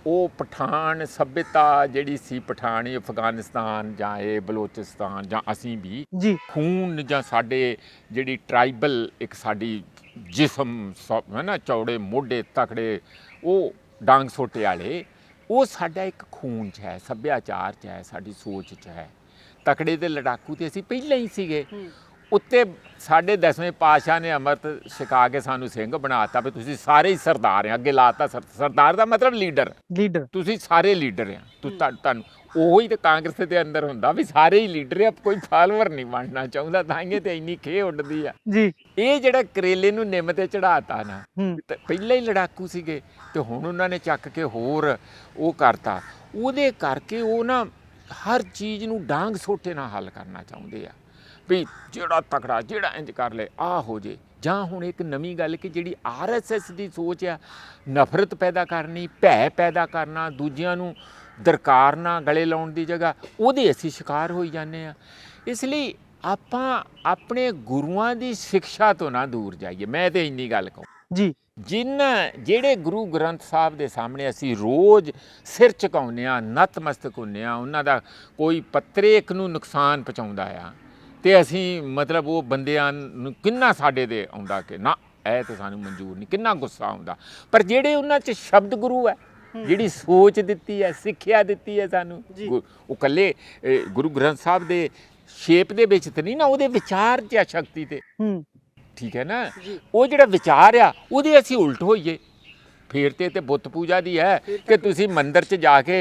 ਉਹ ਪਠਾਨ ਸਭਿਅਤਾ ਜਿਹੜੀ ਸੀ ਪਠਾਨੀ ਅਫਗਾਨਿਸਤਾਨ ਜਾਂ ਇਹ ਬਲੋਚਿਸਤਾਨ ਜਾਂ ਅਸੀਂ ਵੀ ਜੀ। ਖੂਨ ਜਾਂ ਸਾਡੇ ਜਿਹੜੀ ਟ੍ਰਾਈਬਲ ਇੱਕ ਸਾਡੀ ਜਿਸਮ ਹੈ ਨਾ ਚੌੜੇ ਮੋਢੇ ਤਕੜੇ ਉਹ ਡਾਂਗ ਸੋਟੇ ਵਾਲੇ ਉਹ ਸਾਡਾ ਇੱਕ ਖੂਨ 'ਚ ਹੈ ਸੱਭਿਆਚਾਰ 'ਚ ਹੈ ਸਾਡੀ ਸੋਚ 'ਚ ਹੈ। ਤਕੜੇ ਤੇ ਲੜਾਕੂ ਤੇ ਅਸੀਂ ਪਹਿਲਾਂ ਹੀ ਸੀਗੇ। ਉੱਤੇ ਸਾਡੇ ਦਸਵੇਂ ਪਾਤਸ਼ਾਹ ਨੇ ਅੰਮ੍ਰਿਤ ਛਕਾ ਕੇ ਸਾਨੂੰ ਸਿੰਘ ਬਣਾਤਾ ਵੀ ਤੁਸੀਂ ਸਾਰੇ ਹੀ ਸਰਦਾਰ ਆ ਅੱਗੇ ਲਾਤਾ ਸਰ- ਸਰਦਾਰ ਦਾ ਮਤਲਬ ਲੀਡਰ। ਲੀਡਰ। ਤੁਸੀਂ ਸਾਰੇ ਲੀਡਰ ਆ ਤੁਹਾਨੂੰ ਉਹੀ ਤੇ ਕਾਂਗਰਸ ਦੇ ਅੰਦਰ ਹੁੰਦਾ ਵੀ ਸਾਰੇ ਹੀ ਲੀਡਰ ਆ ਕੋਈ ਫਾਲੋਅਰ ਨਹੀਂ ਬਣਨਾ ਚਾਹੁੰਦਾ ਤਾਂ ਹੀ ਤੇ ਇੰਨੀ ਖੇ ਉੱਡਦੀ ਆ। ਜੀ। ਇਹ ਜਿਹੜਾ ਕਰੇਲੇ ਨੂੰ ਨਿੰਮ ਤੇ ਚੜਾਤਾ ਨਾ ਪਹਿਲਾਂ ਹੀ ਲੜਾਕੂ ਸੀਗੇ ਤੇ ਹੁਣ ਉਹਨਾਂ ਨੇ ਚੱਕ ਕੇ ਹੋਰ ਉਹ ਕਰਤਾ। ਉਹਦੇ ਕਰਕੇ ਉਹ ਨਾ ਹਰ ਚੀਜ਼ ਨੂੰ ਡਾਂਗ ਸੋਟੇ ਨਾਲ ਹੱਲ ਕਰਨਾ ਚਾਹੁੰਦੇ ਆ। ਵੀ ਜਿਹੜਾ ਤਕੜਾ ਜਿਹੜਾ ਇੰਜ ਕਰ ਲੈ ਆ ਹੋ ਜੇ। ਜਾਂ ਹੁਣ ਇੱਕ ਨਵੀਂ ਗੱਲ ਕਿ ਜਿਹੜੀ ਆਰਐਸਐਸ ਦੀ ਸੋਚ ਆ ਨਫ਼ਰਤ ਪੈਦਾ ਕਰਨੀ ਭੈ ਪੈਦਾ ਕਰਨਾ ਦੂਜਿਆਂ ਨੂੰ ਦਰਕਾਰਨਾ ਗਲੇ ਲਾਉਣ ਦੀ ਜਗ੍ਹਾ ਉਹਦੇ ਅਸੀਂ ਸ਼ਿਕਾਰ ਹੋਈ ਜਾਂਦੇ ਆ। ਇਸ ਲਈ ਆਪਾਂ ਆਪਣੇ ਗੁਰੂਆਂ ਦੀ ਸਿੱਖਿਆ ਤੋਂ ਨਾ ਦੂਰ ਜਾਈਏ। ਮੈਂ ਤੇ ਇੰਨੀ ਗੱਲ ਕਹਾਂ। ਜੀ। ਜਿਨ ਜਿਹੜੇ ਗੁਰੂ ਗ੍ਰੰਥ ਸਾਹਿਬ ਦੇ ਸਾਹਮਣੇ ਅਸੀਂ ਰੋਜ਼ ਸਿਰ ਝੁਕਾਉਂਦੇ ਆ ਨਤਮਸਤਕ ਹੁੰਦੇ ਆ ਉਹਨਾਂ ਦਾ ਕੋਈ ਪੱਤਰੇਕ ਨੂੰ ਨੁਕਸਾਨ ਪਹੁੰਚਾਉਂਦਾ ਆ। ਤੇ ਅਸੀਂ ਮਤਲਬ ਉਹ ਬੰਦਿਆਂ ਨੂੰ ਕਿੰਨਾ ਸਾਡੇ ਦੇ ਆਉਂਦਾ ਕਿ ਨਾ ਇਹ ਤੇ ਸਾਨੂੰ ਮਨਜ਼ੂਰ ਨਹੀਂ ਕਿੰਨਾ ਗੁੱਸਾ ਆਉਂਦਾ। ਪਰ ਜਿਹੜੇ ਉਹਨਾਂ 'ਚ ਸ਼ਬਦ ਗੁਰੂ ਹੈ ਜਿਹੜੀ ਸੋਚ ਦਿੱਤੀ ਹੈ ਸਿੱਖਿਆ ਦਿੱਤੀ ਹੈ ਸਾਨੂੰ ਉਹ ਕੱਲੇ ਗੁਰੂ ਗ੍ਰੰਥ ਸਾਹਿਬ ਦੇ ਸ਼ੇਪ ਦੇ ਵਿੱਚ ਤੇ ਨਹੀਂ ਨਾ ਉਹਦੇ ਵਿਚਾਰ 'ਚ ਆ ਸ਼ਕਤੀ ਤੇ। ਠੀਕ ਹੈ ਨਾ? ਉਹ ਜਿਹੜਾ ਵਿਚਾਰ ਆ ਉਹਦੇ ਅਸੀਂ ਉਲਟ ਹੋਈਏ। ਫੇਰ ਤੇ ਤੇ ਬੁੱਤ ਪੂਜਾ ਦੀ ਹੈ ਕਿ ਤੁਸੀਂ ਮੰਦਿਰ 'ਚ ਜਾ ਕੇ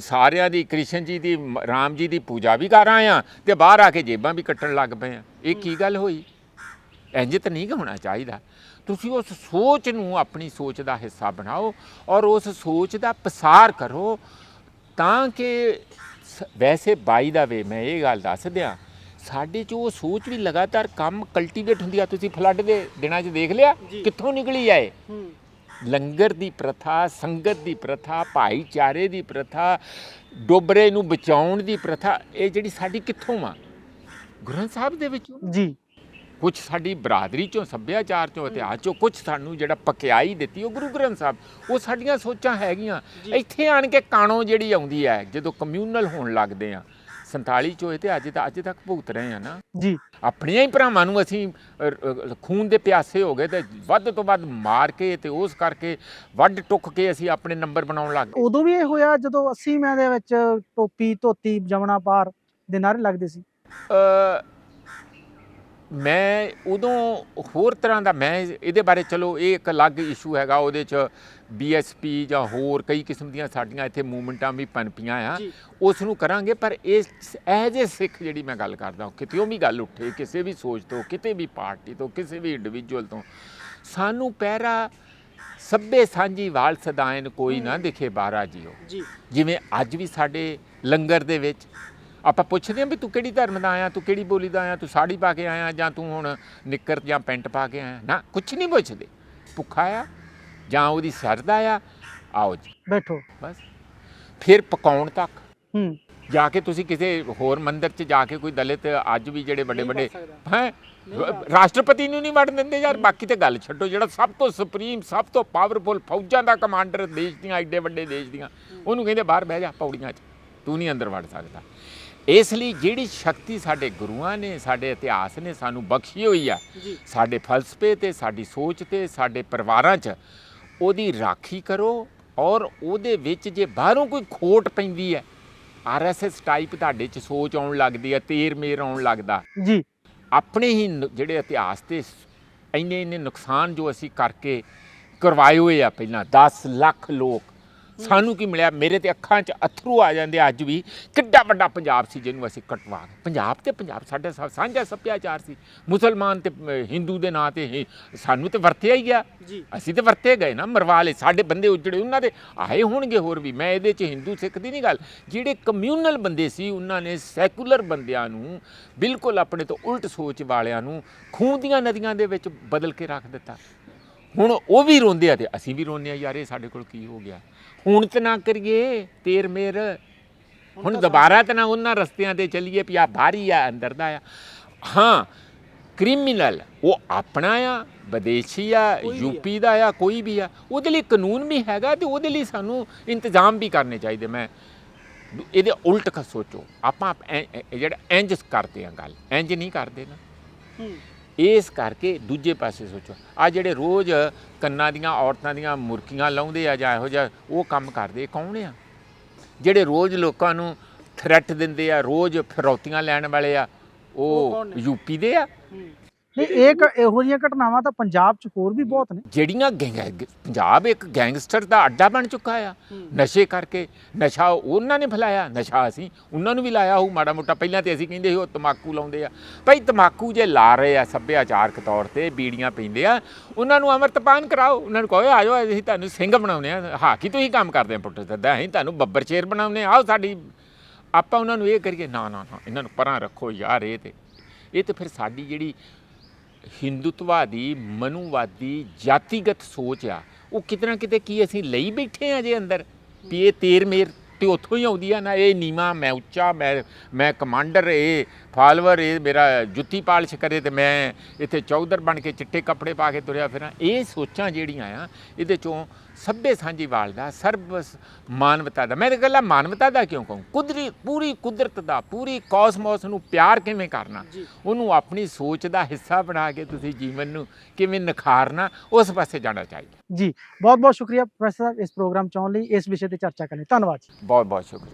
ਸਾਰਿਆਂ ਦੀ ਕ੍ਰਿਸ਼ਨ ਜੀ ਦੀ ਰਾਮ ਜੀ ਦੀ ਪੂਜਾ ਵੀ ਕਰ ਆਏ ਆ ਤੇ ਬਾਹਰ ਆ ਕੇ ਜੇਬਾਂ ਵੀ ਕੱਟਣ ਲੱਗ ਪਏ ਆ। ਇਹ ਕੀ ਗੱਲ ਹੋਈ? ਇੰਜ ਤਾਂ ਨਹੀਂ ਹੋਣਾ ਚਾਹੀਦਾ। ਤੁਸੀਂ ਉਸ ਸੋਚ ਨੂੰ ਆਪਣੀ ਸੋਚ ਦਾ ਹਿੱਸਾ ਬਣਾਓ ਔਰ ਉਸ ਸੋਚ ਦਾ ਪਸਾਰ ਕਰੋ ਤਾਂ ਕਿ ਵੈਸੇ ਬਾਈ ਦਾ ਵੇ ਮੈਂ ਇਹ ਗੱਲ ਦੱਸ ਦਿਆਂ ਸਾਡੇ 'ਚ ਉਹ ਸੋਚ ਵੀ ਲਗਾਤਾਰ ਕੰਮ ਕਲਟੀਵੇਟ ਹੁੰਦੀ ਆ। ਤੁਸੀਂ ਫਲੱਡ ਦੇ ਦਿਨਾਂ 'ਚ ਦੇਖ ਲਿਆ। ਕਿੱਥੋਂ ਨਿਕਲੀ ਆਏ ਲੰਗਰ ਦੀ ਪ੍ਰਥਾ ਸੰਗਤ ਦੀ ਪ੍ਰਥਾ ਭਾਈਚਾਰੇ ਦੀ ਪ੍ਰਥਾ ਡੋਬਰੇ ਨੂੰ ਬਚਾਉਣ ਦੀ ਪ੍ਰਥਾ ਇਹ ਜਿਹੜੀ ਸਾਡੀ ਕਿੱਥੋਂ ਆ? ਗ੍ਰੰਥ ਸਾਹਿਬ ਦੇ ਵਿੱਚੋਂ? ਜੀ। ਕੁਝ ਸਾਡੀ ਬਰਾਦਰੀ ਚੋਂ ਸੱਭਿਆਚਾਰ ਚੋਂ ਇਤਿਹਾਸ ਚੋਂ ਕੁਝ ਸਾਨੂੰ ਜਿਹੜਾ ਪਕਿਆਈ ਦਿੱਤੀ ਉਹ ਗੁਰੂ ਗ੍ਰੰਥ ਸਾਹਿਬ ਉਹ ਸਾਡੀਆਂ ਸੋਚਾਂ ਹੈਗੀਆਂ। ਇੱਥੇ ਆਣ ਕੇ ਕਾਣੋ ਜਿਹੜੀ ਆਉਂਦੀ ਹੈ ਜਦੋਂ ਕਮਿਊਨਲ ਹੋਣ ਲੱਗਦੇ ਆ 47 ਚੋਂ ਇਹ ਤੇ ਅੱਜ ਤਾਂ ਅੱਜ ਤੱਕ ਭੁਗਤ ਰਹੇ ਆ ਨਾ। ਜੀ। ਆਪਣੀਆਂ ਹੀ ਭਰਾਵਾਂ ਨੂੰ ਅਸੀਂ ਖੂਨ ਦੇ ਪਿਆਸੇ ਹੋ ਗਏ ਤੇ ਵੱਧ ਤੋਂ ਵੱਧ ਮਾਰ ਕੇ ਤੇ ਉਸ ਕਰਕੇ ਵੱਢ ਟੁੱਕ ਕੇ ਅਸੀਂ ਆਪਣੇ ਨੰਬਰ ਬਣਾਉਣ ਲੱਗ ਗਏ। ਉਦੋਂ ਵੀ ਇਹ ਹੋਇਆ ਜਦੋਂ 80 ਮੈਂ ਦੇ ਵਿੱਚ ਟੋਪੀ ਧੋਤੀ ਜਮਣਾ ਪਾਰ ਦੇ ਨਾਰੇ ਲੱਗਦੇ ਸੀ। ਮੈਂ ਉਦੋਂ ਹੋਰ ਤਰ੍ਹਾਂ ਦਾ ਮੈਂ ਇਹਦੇ ਬਾਰੇ ਚਲੋ ਇਹ ਇੱਕ ਅਲੱਗ ਇਸ਼ੂ ਹੈਗਾ ਉਹਦੇ ਚ ਬੀਐਸਪੀ ਜਾਂ ਹੋਰ ਕਈ ਕਿਸਮ ਦੀਆਂ ਸਾਡੀਆਂ ਇੱਥੇ ਮੂਵਮੈਂਟਾਂ ਵੀ ਪਨਪੀਆਂ ਆ। ਜੀ। ਉਸ ਨੂੰ ਕਰਾਂਗੇ ਪਰ ਇਸ ਐਜ ਏ ਸਿੱਖ ਜਿਹੜੀ ਮੈਂ ਗੱਲ ਕਰਦਾ ਕਿਤੇ ਵੀ ਗੱਲ ਉੱਠੇ ਕਿਸੇ ਵੀ ਸੋਚ ਤੋਂ ਕਿਤੇ ਵੀ ਪਾਰਟੀ ਤੋਂ ਕਿਸੇ ਵੀ ਇੰਡੀਵਿਜੂਅਲ ਤੋਂ ਸਾਨੂੰ ਪਹਿਰਾ ਸੱਬੇ ਸਾਂਝੀ ਵਾਲ ਸਦਾਇਨ ਕੋਈ ਨਾ ਦਿਖੇ ਬਾਰਾ ਜੀਓ। ਜੀ। ਜਿਵੇਂ ਅੱਜ ਵੀ ਸਾਡੇ ਲੰਗਰ ਦੇ ਵਿੱਚ ਆਪਾਂ ਪੁੱਛਦੇ ਹਾਂ ਵੀ ਤੂੰ ਕਿਹੜੀ ਧਰਮ ਦਾ ਆਇਆ ਤੂੰ ਕਿਹੜੀ ਬੋਲੀ ਦਾ ਆਇਆ ਤੂੰ ਸਾੜੀ ਪਾ ਕੇ ਆਇਆ ਜਾਂ ਤੂੰ ਹੁਣ ਨਿੱਕਰ ਜਾਂ ਪੈਂਟ ਪਾ ਕੇ ਆਇਆ? ਨਾ ਕੁਝ ਨਹੀਂ ਪੁੱਛਦੇ। ਭੁੱਖਾ ਆ ਜਾਂ ਉਹਦੀ ਸਰਦਾ ਆ ਆਓ ਜੀ। ਬੈਠੋ। ਬਸ। ਫਿਰ ਪਕਾਉਣ ਤੱਕ। ਹੂੰ। ਜਾ ਕੇ ਤੁਸੀਂ ਕਿਸੇ ਹੋਰ ਮੰਦਿਰ 'ਚ ਜਾ ਕੇ ਕੋਈ ਦਲਿਤ ਅੱਜ ਵੀ ਜਿਹੜੇ ਵੱਡੇ ਵੱਡੇ ਹੈ? ਰਾਸ਼ਟਰਪਤੀ ਨੂੰ ਨਹੀਂ ਵੜਨ ਦਿੰਦੇ ਯਾਰ। ਬਾਕੀ ਤੇ ਗੱਲ ਛੱਡੋ ਜਿਹੜਾ ਸਭ ਤੋਂ ਸੁਪਰੀਮ ਸਭ ਤੋਂ ਪਾਵਰਫੁਲ ਫੌਜਾਂ ਦਾ ਕਮਾਂਡਰ ਦੇਸ਼ ਦੀਆਂ ਐਡੇ ਵੱਡੇ ਦੇਸ਼ ਦੀਆਂ ਉਹਨੂੰ ਕਹਿੰਦੇ ਬਾਹਰ ਬਹਿ ਜਾ ਪੌੜੀਆਂ 'ਚ। ਤੂੰ ਨਹੀਂ ਅੰਦਰ ਵੜ ਸਕਦਾ। ਇਸ ਲਈ ਜਿਹੜੀ ਸ਼ਕਤੀ ਸਾਡੇ ਗੁਰੂਆਂ ਨੇ ਸਾਡੇ ਇਤਿਹਾਸ ਨੇ ਸਾਨੂੰ ਬਖਸ਼ੀ ਹੋਈ ਆ ਸਾਡੇ ਫਲਸਫੇ ਤੇ ਸਾਡੀ ਸੋਚ ਤੇ ਸਾਡੇ ਪਰਿਵਾਰਾਂ 'ਚ ਉਹਦੀ ਰਾਖੀ ਕਰੋ ਔਰ ਉਹਦੇ ਵਿੱਚ ਜੇ ਬਾਹਰੋਂ ਕੋਈ ਖੋਟ ਪੈਂਦੀ ਹੈ ਆਰਐਸਐਸ ਟਾਈਪ ਤੁਹਾਡੇ 'ਚ ਸੋਚ ਆਉਣ ਲੱਗਦੀ ਹੈ ਤੇਰ ਮੇਰ ਆਉਣ ਲੱਗਦਾ। ਜੀ। ਆਪਣੇ ਹੀ ਜਿਹੜੇ ਇਤਿਹਾਸ ਤੇ ਇੰਨੇ ਇੰਨੇ ਨੁਕਸਾਨ ਜੋ ਅਸੀਂ ਕਰਕੇ ਕਰਵਾਏ ਹੋਏ ਆ ਪਹਿਲਾਂ 10 ਲੱਖ ਲੋਕ ਸਾਨੂੰ ਕੀ ਮਿਲਿਆ? ਮੇਰੇ ਤੇ ਅੱਖਾਂ 'ਚ ਅਥਰੂ ਆ ਜਾਂਦੇ ਅੱਜ ਵੀ। ਕਿੱਡਾ ਵੱਡਾ ਪੰਜਾਬ ਸੀ ਜਿਹਨੂੰ ਅਸੀਂ ਕਟਵਾ ਗਏ ਪੰਜਾਬ ਤੇ ਪੰਜਾਬ ਸਾਡਾ ਸਾਂਝਾ ਸੱਭਿਆਚਾਰ ਸੀ। ਮੁਸਲਮਾਨ ਤੇ ਹਿੰਦੂ ਦੇ ਨਾਂ ਤੇ ਸਾਨੂੰ ਤੇ ਵਰਤਿਆ ਹੀ ਗਿਆ ਅਸੀਂ ਤੇ ਵਰਤੇ ਗਏ ਨਾ ਮਰਵਾ ਲਏ ਸਾਡੇ ਬੰਦੇ ਉਜੜੇ ਉਹਨਾਂ ਦੇ ਆਏ ਹੋਣਗੇ ਹੋਰ ਵੀ। ਮੈਂ ਇਹਦੇ 'ਚ ਹਿੰਦੂ ਸਿੱਖ ਦੀ ਨਹੀਂ ਗੱਲ। ਜਿਹੜੇ ਕਮਿਊਨਲ ਬੰਦੇ ਸੀ ਉਹਨਾਂ ਨੇ ਸੈਕੂਲਰ ਬੰਦਿਆਂ ਨੂੰ ਬਿਲਕੁਲ ਆਪਣੇ ਤੋਂ ਉਲਟ ਸੋਚ ਵਾਲਿਆਂ ਨੂੰ ਖੂਨ ਦੀਆਂ ਨਦੀਆਂ ਦੇ ਵਿੱਚ ਬਦਲ ਕੇ ਰੱਖ ਦਿੱਤਾ। ਹੁਣ ਉਹ ਵੀ ਰੋਂਦੇ ਆ ਤੇ ਅਸੀਂ ਵੀ ਰੋਂਦੇ ਆ ਯਾਰ ਇਹ ਸਾਡੇ ਕੋਲ ਕੀ ਹੋ ਗਿਆ? ਹੁਣ ਤੇ ਨਾ ਕਰੀਏ ਤੇਰ ਮੇਰ। ਹੁਣ ਦੁਬਾਰਾ ਤੇ ਨਾ ਉਹਨਾਂ ਰਸਤਿਆਂ ਤੇ ਚੱਲੀਏ ਵੀ ਆ ਬਾਹਰੀ ਆ ਅੰਦਰ ਦਾ ਆ। ਹਾਂ ਕ੍ਰਿਮੀਨਲ ਉਹ ਆਪਣਾ ਆ ਵਿਦੇਸ਼ੀ ਆ। ਯੂਪੀ ਦਾ ਆ ਕੋਈ ਵੀ ਆ। ਉਹਦੇ ਲਈ ਕਾਨੂੰਨ ਵੀ ਹੈਗਾ ਤੇ ਉਹਦੇ ਲਈ ਸਾਨੂੰ ਇੰਤਜ਼ਾਮ ਵੀ ਕਰਨੇ ਚਾਹੀਦੇ। ਮੈਂ ਇਹਦੇ ਉਲਟ ਕ ਸੋਚੋ। ਆਪਾਂ ਜਿਹੜਾ ਇੰਜ ਕਰਦੇ ਆ ਗੱਲ ਇੰਜ ਨਹੀਂ ਕਰਦੇ ਨਾ। ਹੂੰ। ਇਸ ਕਰਕੇ ਦੂਜੇ ਪਾਸੇ ਸੋਚੋ। ਆ ਜਿਹੜੇ ਰੋਜ਼ ਕੰਨਾਂ ਦੀਆਂ ਔਰਤਾਂ ਦੀਆਂ ਮੁਰਕੀਆਂ ਲਾਉਂਦੇ ਆ ਜਾਂ ਇਹੋ ਜਿਹਾ ਉਹ ਕੰਮ ਕਰਦੇ ਕੌਣ ਆ? ਜਿਹੜੇ ਰੋਜ਼ ਲੋਕਾਂ ਨੂੰ ਥ੍ਰੈਟ ਦਿੰਦੇ ਆ ਰੋਜ਼ ਫਿਰੌਤੀਆਂ ਲੈਣ ਵਾਲੇ ਆ ਉਹ? ਯੂਪੀ ਦੇ ਆ? ਨਹੀਂ ਇਹ ਕ- ਇਹੋ ਜਿਹੀਆਂ ਘਟਨਾਵਾਂ ਤਾਂ ਪੰਜਾਬ 'ਚ ਹੋਰ ਵੀ ਬਹੁਤ ਨੇ। ਜਿਹੜੀਆਂ ਗੈਂਗ ਪੰਜਾਬ ਇੱਕ ਗੈਂਗਸਟਰ ਦਾ ਅੱਡਾ ਬਣ ਚੁੱਕਾ ਆ। ਨਸ਼ੇ ਕਰਕੇ ਨਸ਼ਾ ਉਹਨਾਂ ਨੇ ਫੈਲਾਇਆ ਨਸ਼ਾ ਅਸੀਂ ਉਹਨਾਂ ਨੂੰ ਵੀ ਲਾਇਆ ਹੋਊ ਮਾੜਾ ਮੋਟਾ ਪਹਿਲਾਂ ਤੇ ਅਸੀਂ ਕਹਿੰਦੇ ਸੀ ਉਹ ਤਮਾਕੂ ਲਾਉਂਦੇ ਆ। ਭਾਈ ਤਮਾਕੂ ਜੇ ਲਾ ਰਹੇ ਆ ਸੱਭਿਆਚਾਰਕ ਤੌਰ ਤੇ ਬੀੜੀਆਂ ਪੀਂਦੇ ਆ ਉਹਨਾਂ ਨੂੰ ਅੰਮ੍ਰਿਤਪਾਨ ਕਰਾਓ। ਉਹਨਾਂ ਨੂੰ ਕਹੋ ਆਜੋ ਅਸੀਂ ਤੁਹਾਨੂੰ ਸਿੰਘ ਬਣਾਉਨੇ ਆ ਹਾਂ ਕੀ ਤੁਸੀਂ ਕੰਮ ਕਰਦੇ ਆ ਪੁੱਟਰ ਸੱਦਾ ਅਸੀਂ ਤੁਹਾਨੂੰ ਬੱਬਰ ਸ਼ੇਰ ਬਣਾਉਨੇ ਆ। ਆਓ ਸਾਡੀ ਆਪਾਂ ਉਹਨਾਂ ਨੂੰ ਇਹ ਕਰੀਏ ਨਾ ਨਾ ਨਾ ਇਹਨਾਂ ਨੂੰ ਪਰਾਂ ਰੱਖੋ ਯਾਰ ਇਹ ਤੇ। ਇਹ ਤੇ ਫਿਰ ਸਾਡੀ ਜਿਹੜੀ ਹਿੰਦੂਤਵਾਦੀ, ਮਨੂਵਾਦੀ, ਜਾਤੀਗਤ ਸੋਚ ਆ। ਉਹ ਕਿਤੇ ਨਾ ਕਿਤੇ ਕੀ ਅਸੀਂ ਲਈ ਬੈਠੇ ਆ ਜੇ ਅੰਦਰ? ਵੀ ਇਹ ਤੇਰ ਮੇਰ ਤੇ ਉੱਥੋਂ ਹੀ ਆਉਂਦੀ ਆ ਨਾ, ਇਹ ਨੀਵਾ ਮੈਂ ਉੱਚਾ, ਮੈਂ ਮੈਂ ਕਮਾਂਡਰ, ਇਹ ਫਾਲਵਰ, ਇਹ ਮੇਰਾ ਜੁੱਤੀ ਪਾਲਿਸ਼ ਕਰੇ ਤੇ ਮੈਂ ਇੱਥੇ ਚੌਧਰ ਬਣ ਕੇ ਚਿੱਟੇ ਕੱਪੜੇ ਪਾ ਕੇ ਤੁਰਿਆ ਫਿਰਾਂ। ਇਹ ਸੋਚਾਂ ਜਿਹੜੀਆਂ ਆ, ਇਹਦੇ ਚੋਂ ਸੱਭੇ ਸਾਂਝੀਵਾਲ ਦਾ ਸਰਬ ਮਾਨਵਤਾ ਦਾ। ਮੈਂ ਤਾਂ ਗੱਲਾਂ ਮਾਨਵਤਾ ਦਾ ਕਿਉਂ ਕਹੂੰ? ਕੁਦਰਤੀ ਪੂਰੀ ਕੁਦਰਤ ਦਾ ਪੂਰੀ ਕਾਸਮੋਸ ਨੂੰ ਪਿਆਰ ਕਿਵੇਂ ਕਰਨਾ? ਉਹਨੂੰ ਆਪਣੀ ਸੋਚ ਦਾ ਹਿੱਸਾ ਬਣਾ ਕੇ ਤੁਸੀਂ ਜੀਵਨ ਨੂੰ ਕਿਵੇਂ ਨਿਖਾਰਨਾ ਉਸ ਪਾਸੇ ਜਾਣਾ ਚਾਹੀਦਾ। ਜੀ ਬਹੁਤ ਬਹੁਤ ਸ਼ੁਕਰੀਆ ਪ੍ਰੋਫੈਸਰ ਸਾਹਿਬ ਇਸ ਪ੍ਰੋਗਰਾਮ ਚ ਆਉਣ ਲਈ ਇਸ ਵਿਸ਼ੇ ਤੇ ਚਰਚਾ ਕਰਨ। ਲਈ ਧੰਨਵਾਦ ਜੀ। ਬਹੁਤ ਬਹੁਤ ਸ਼ੁਕਰੀਆ।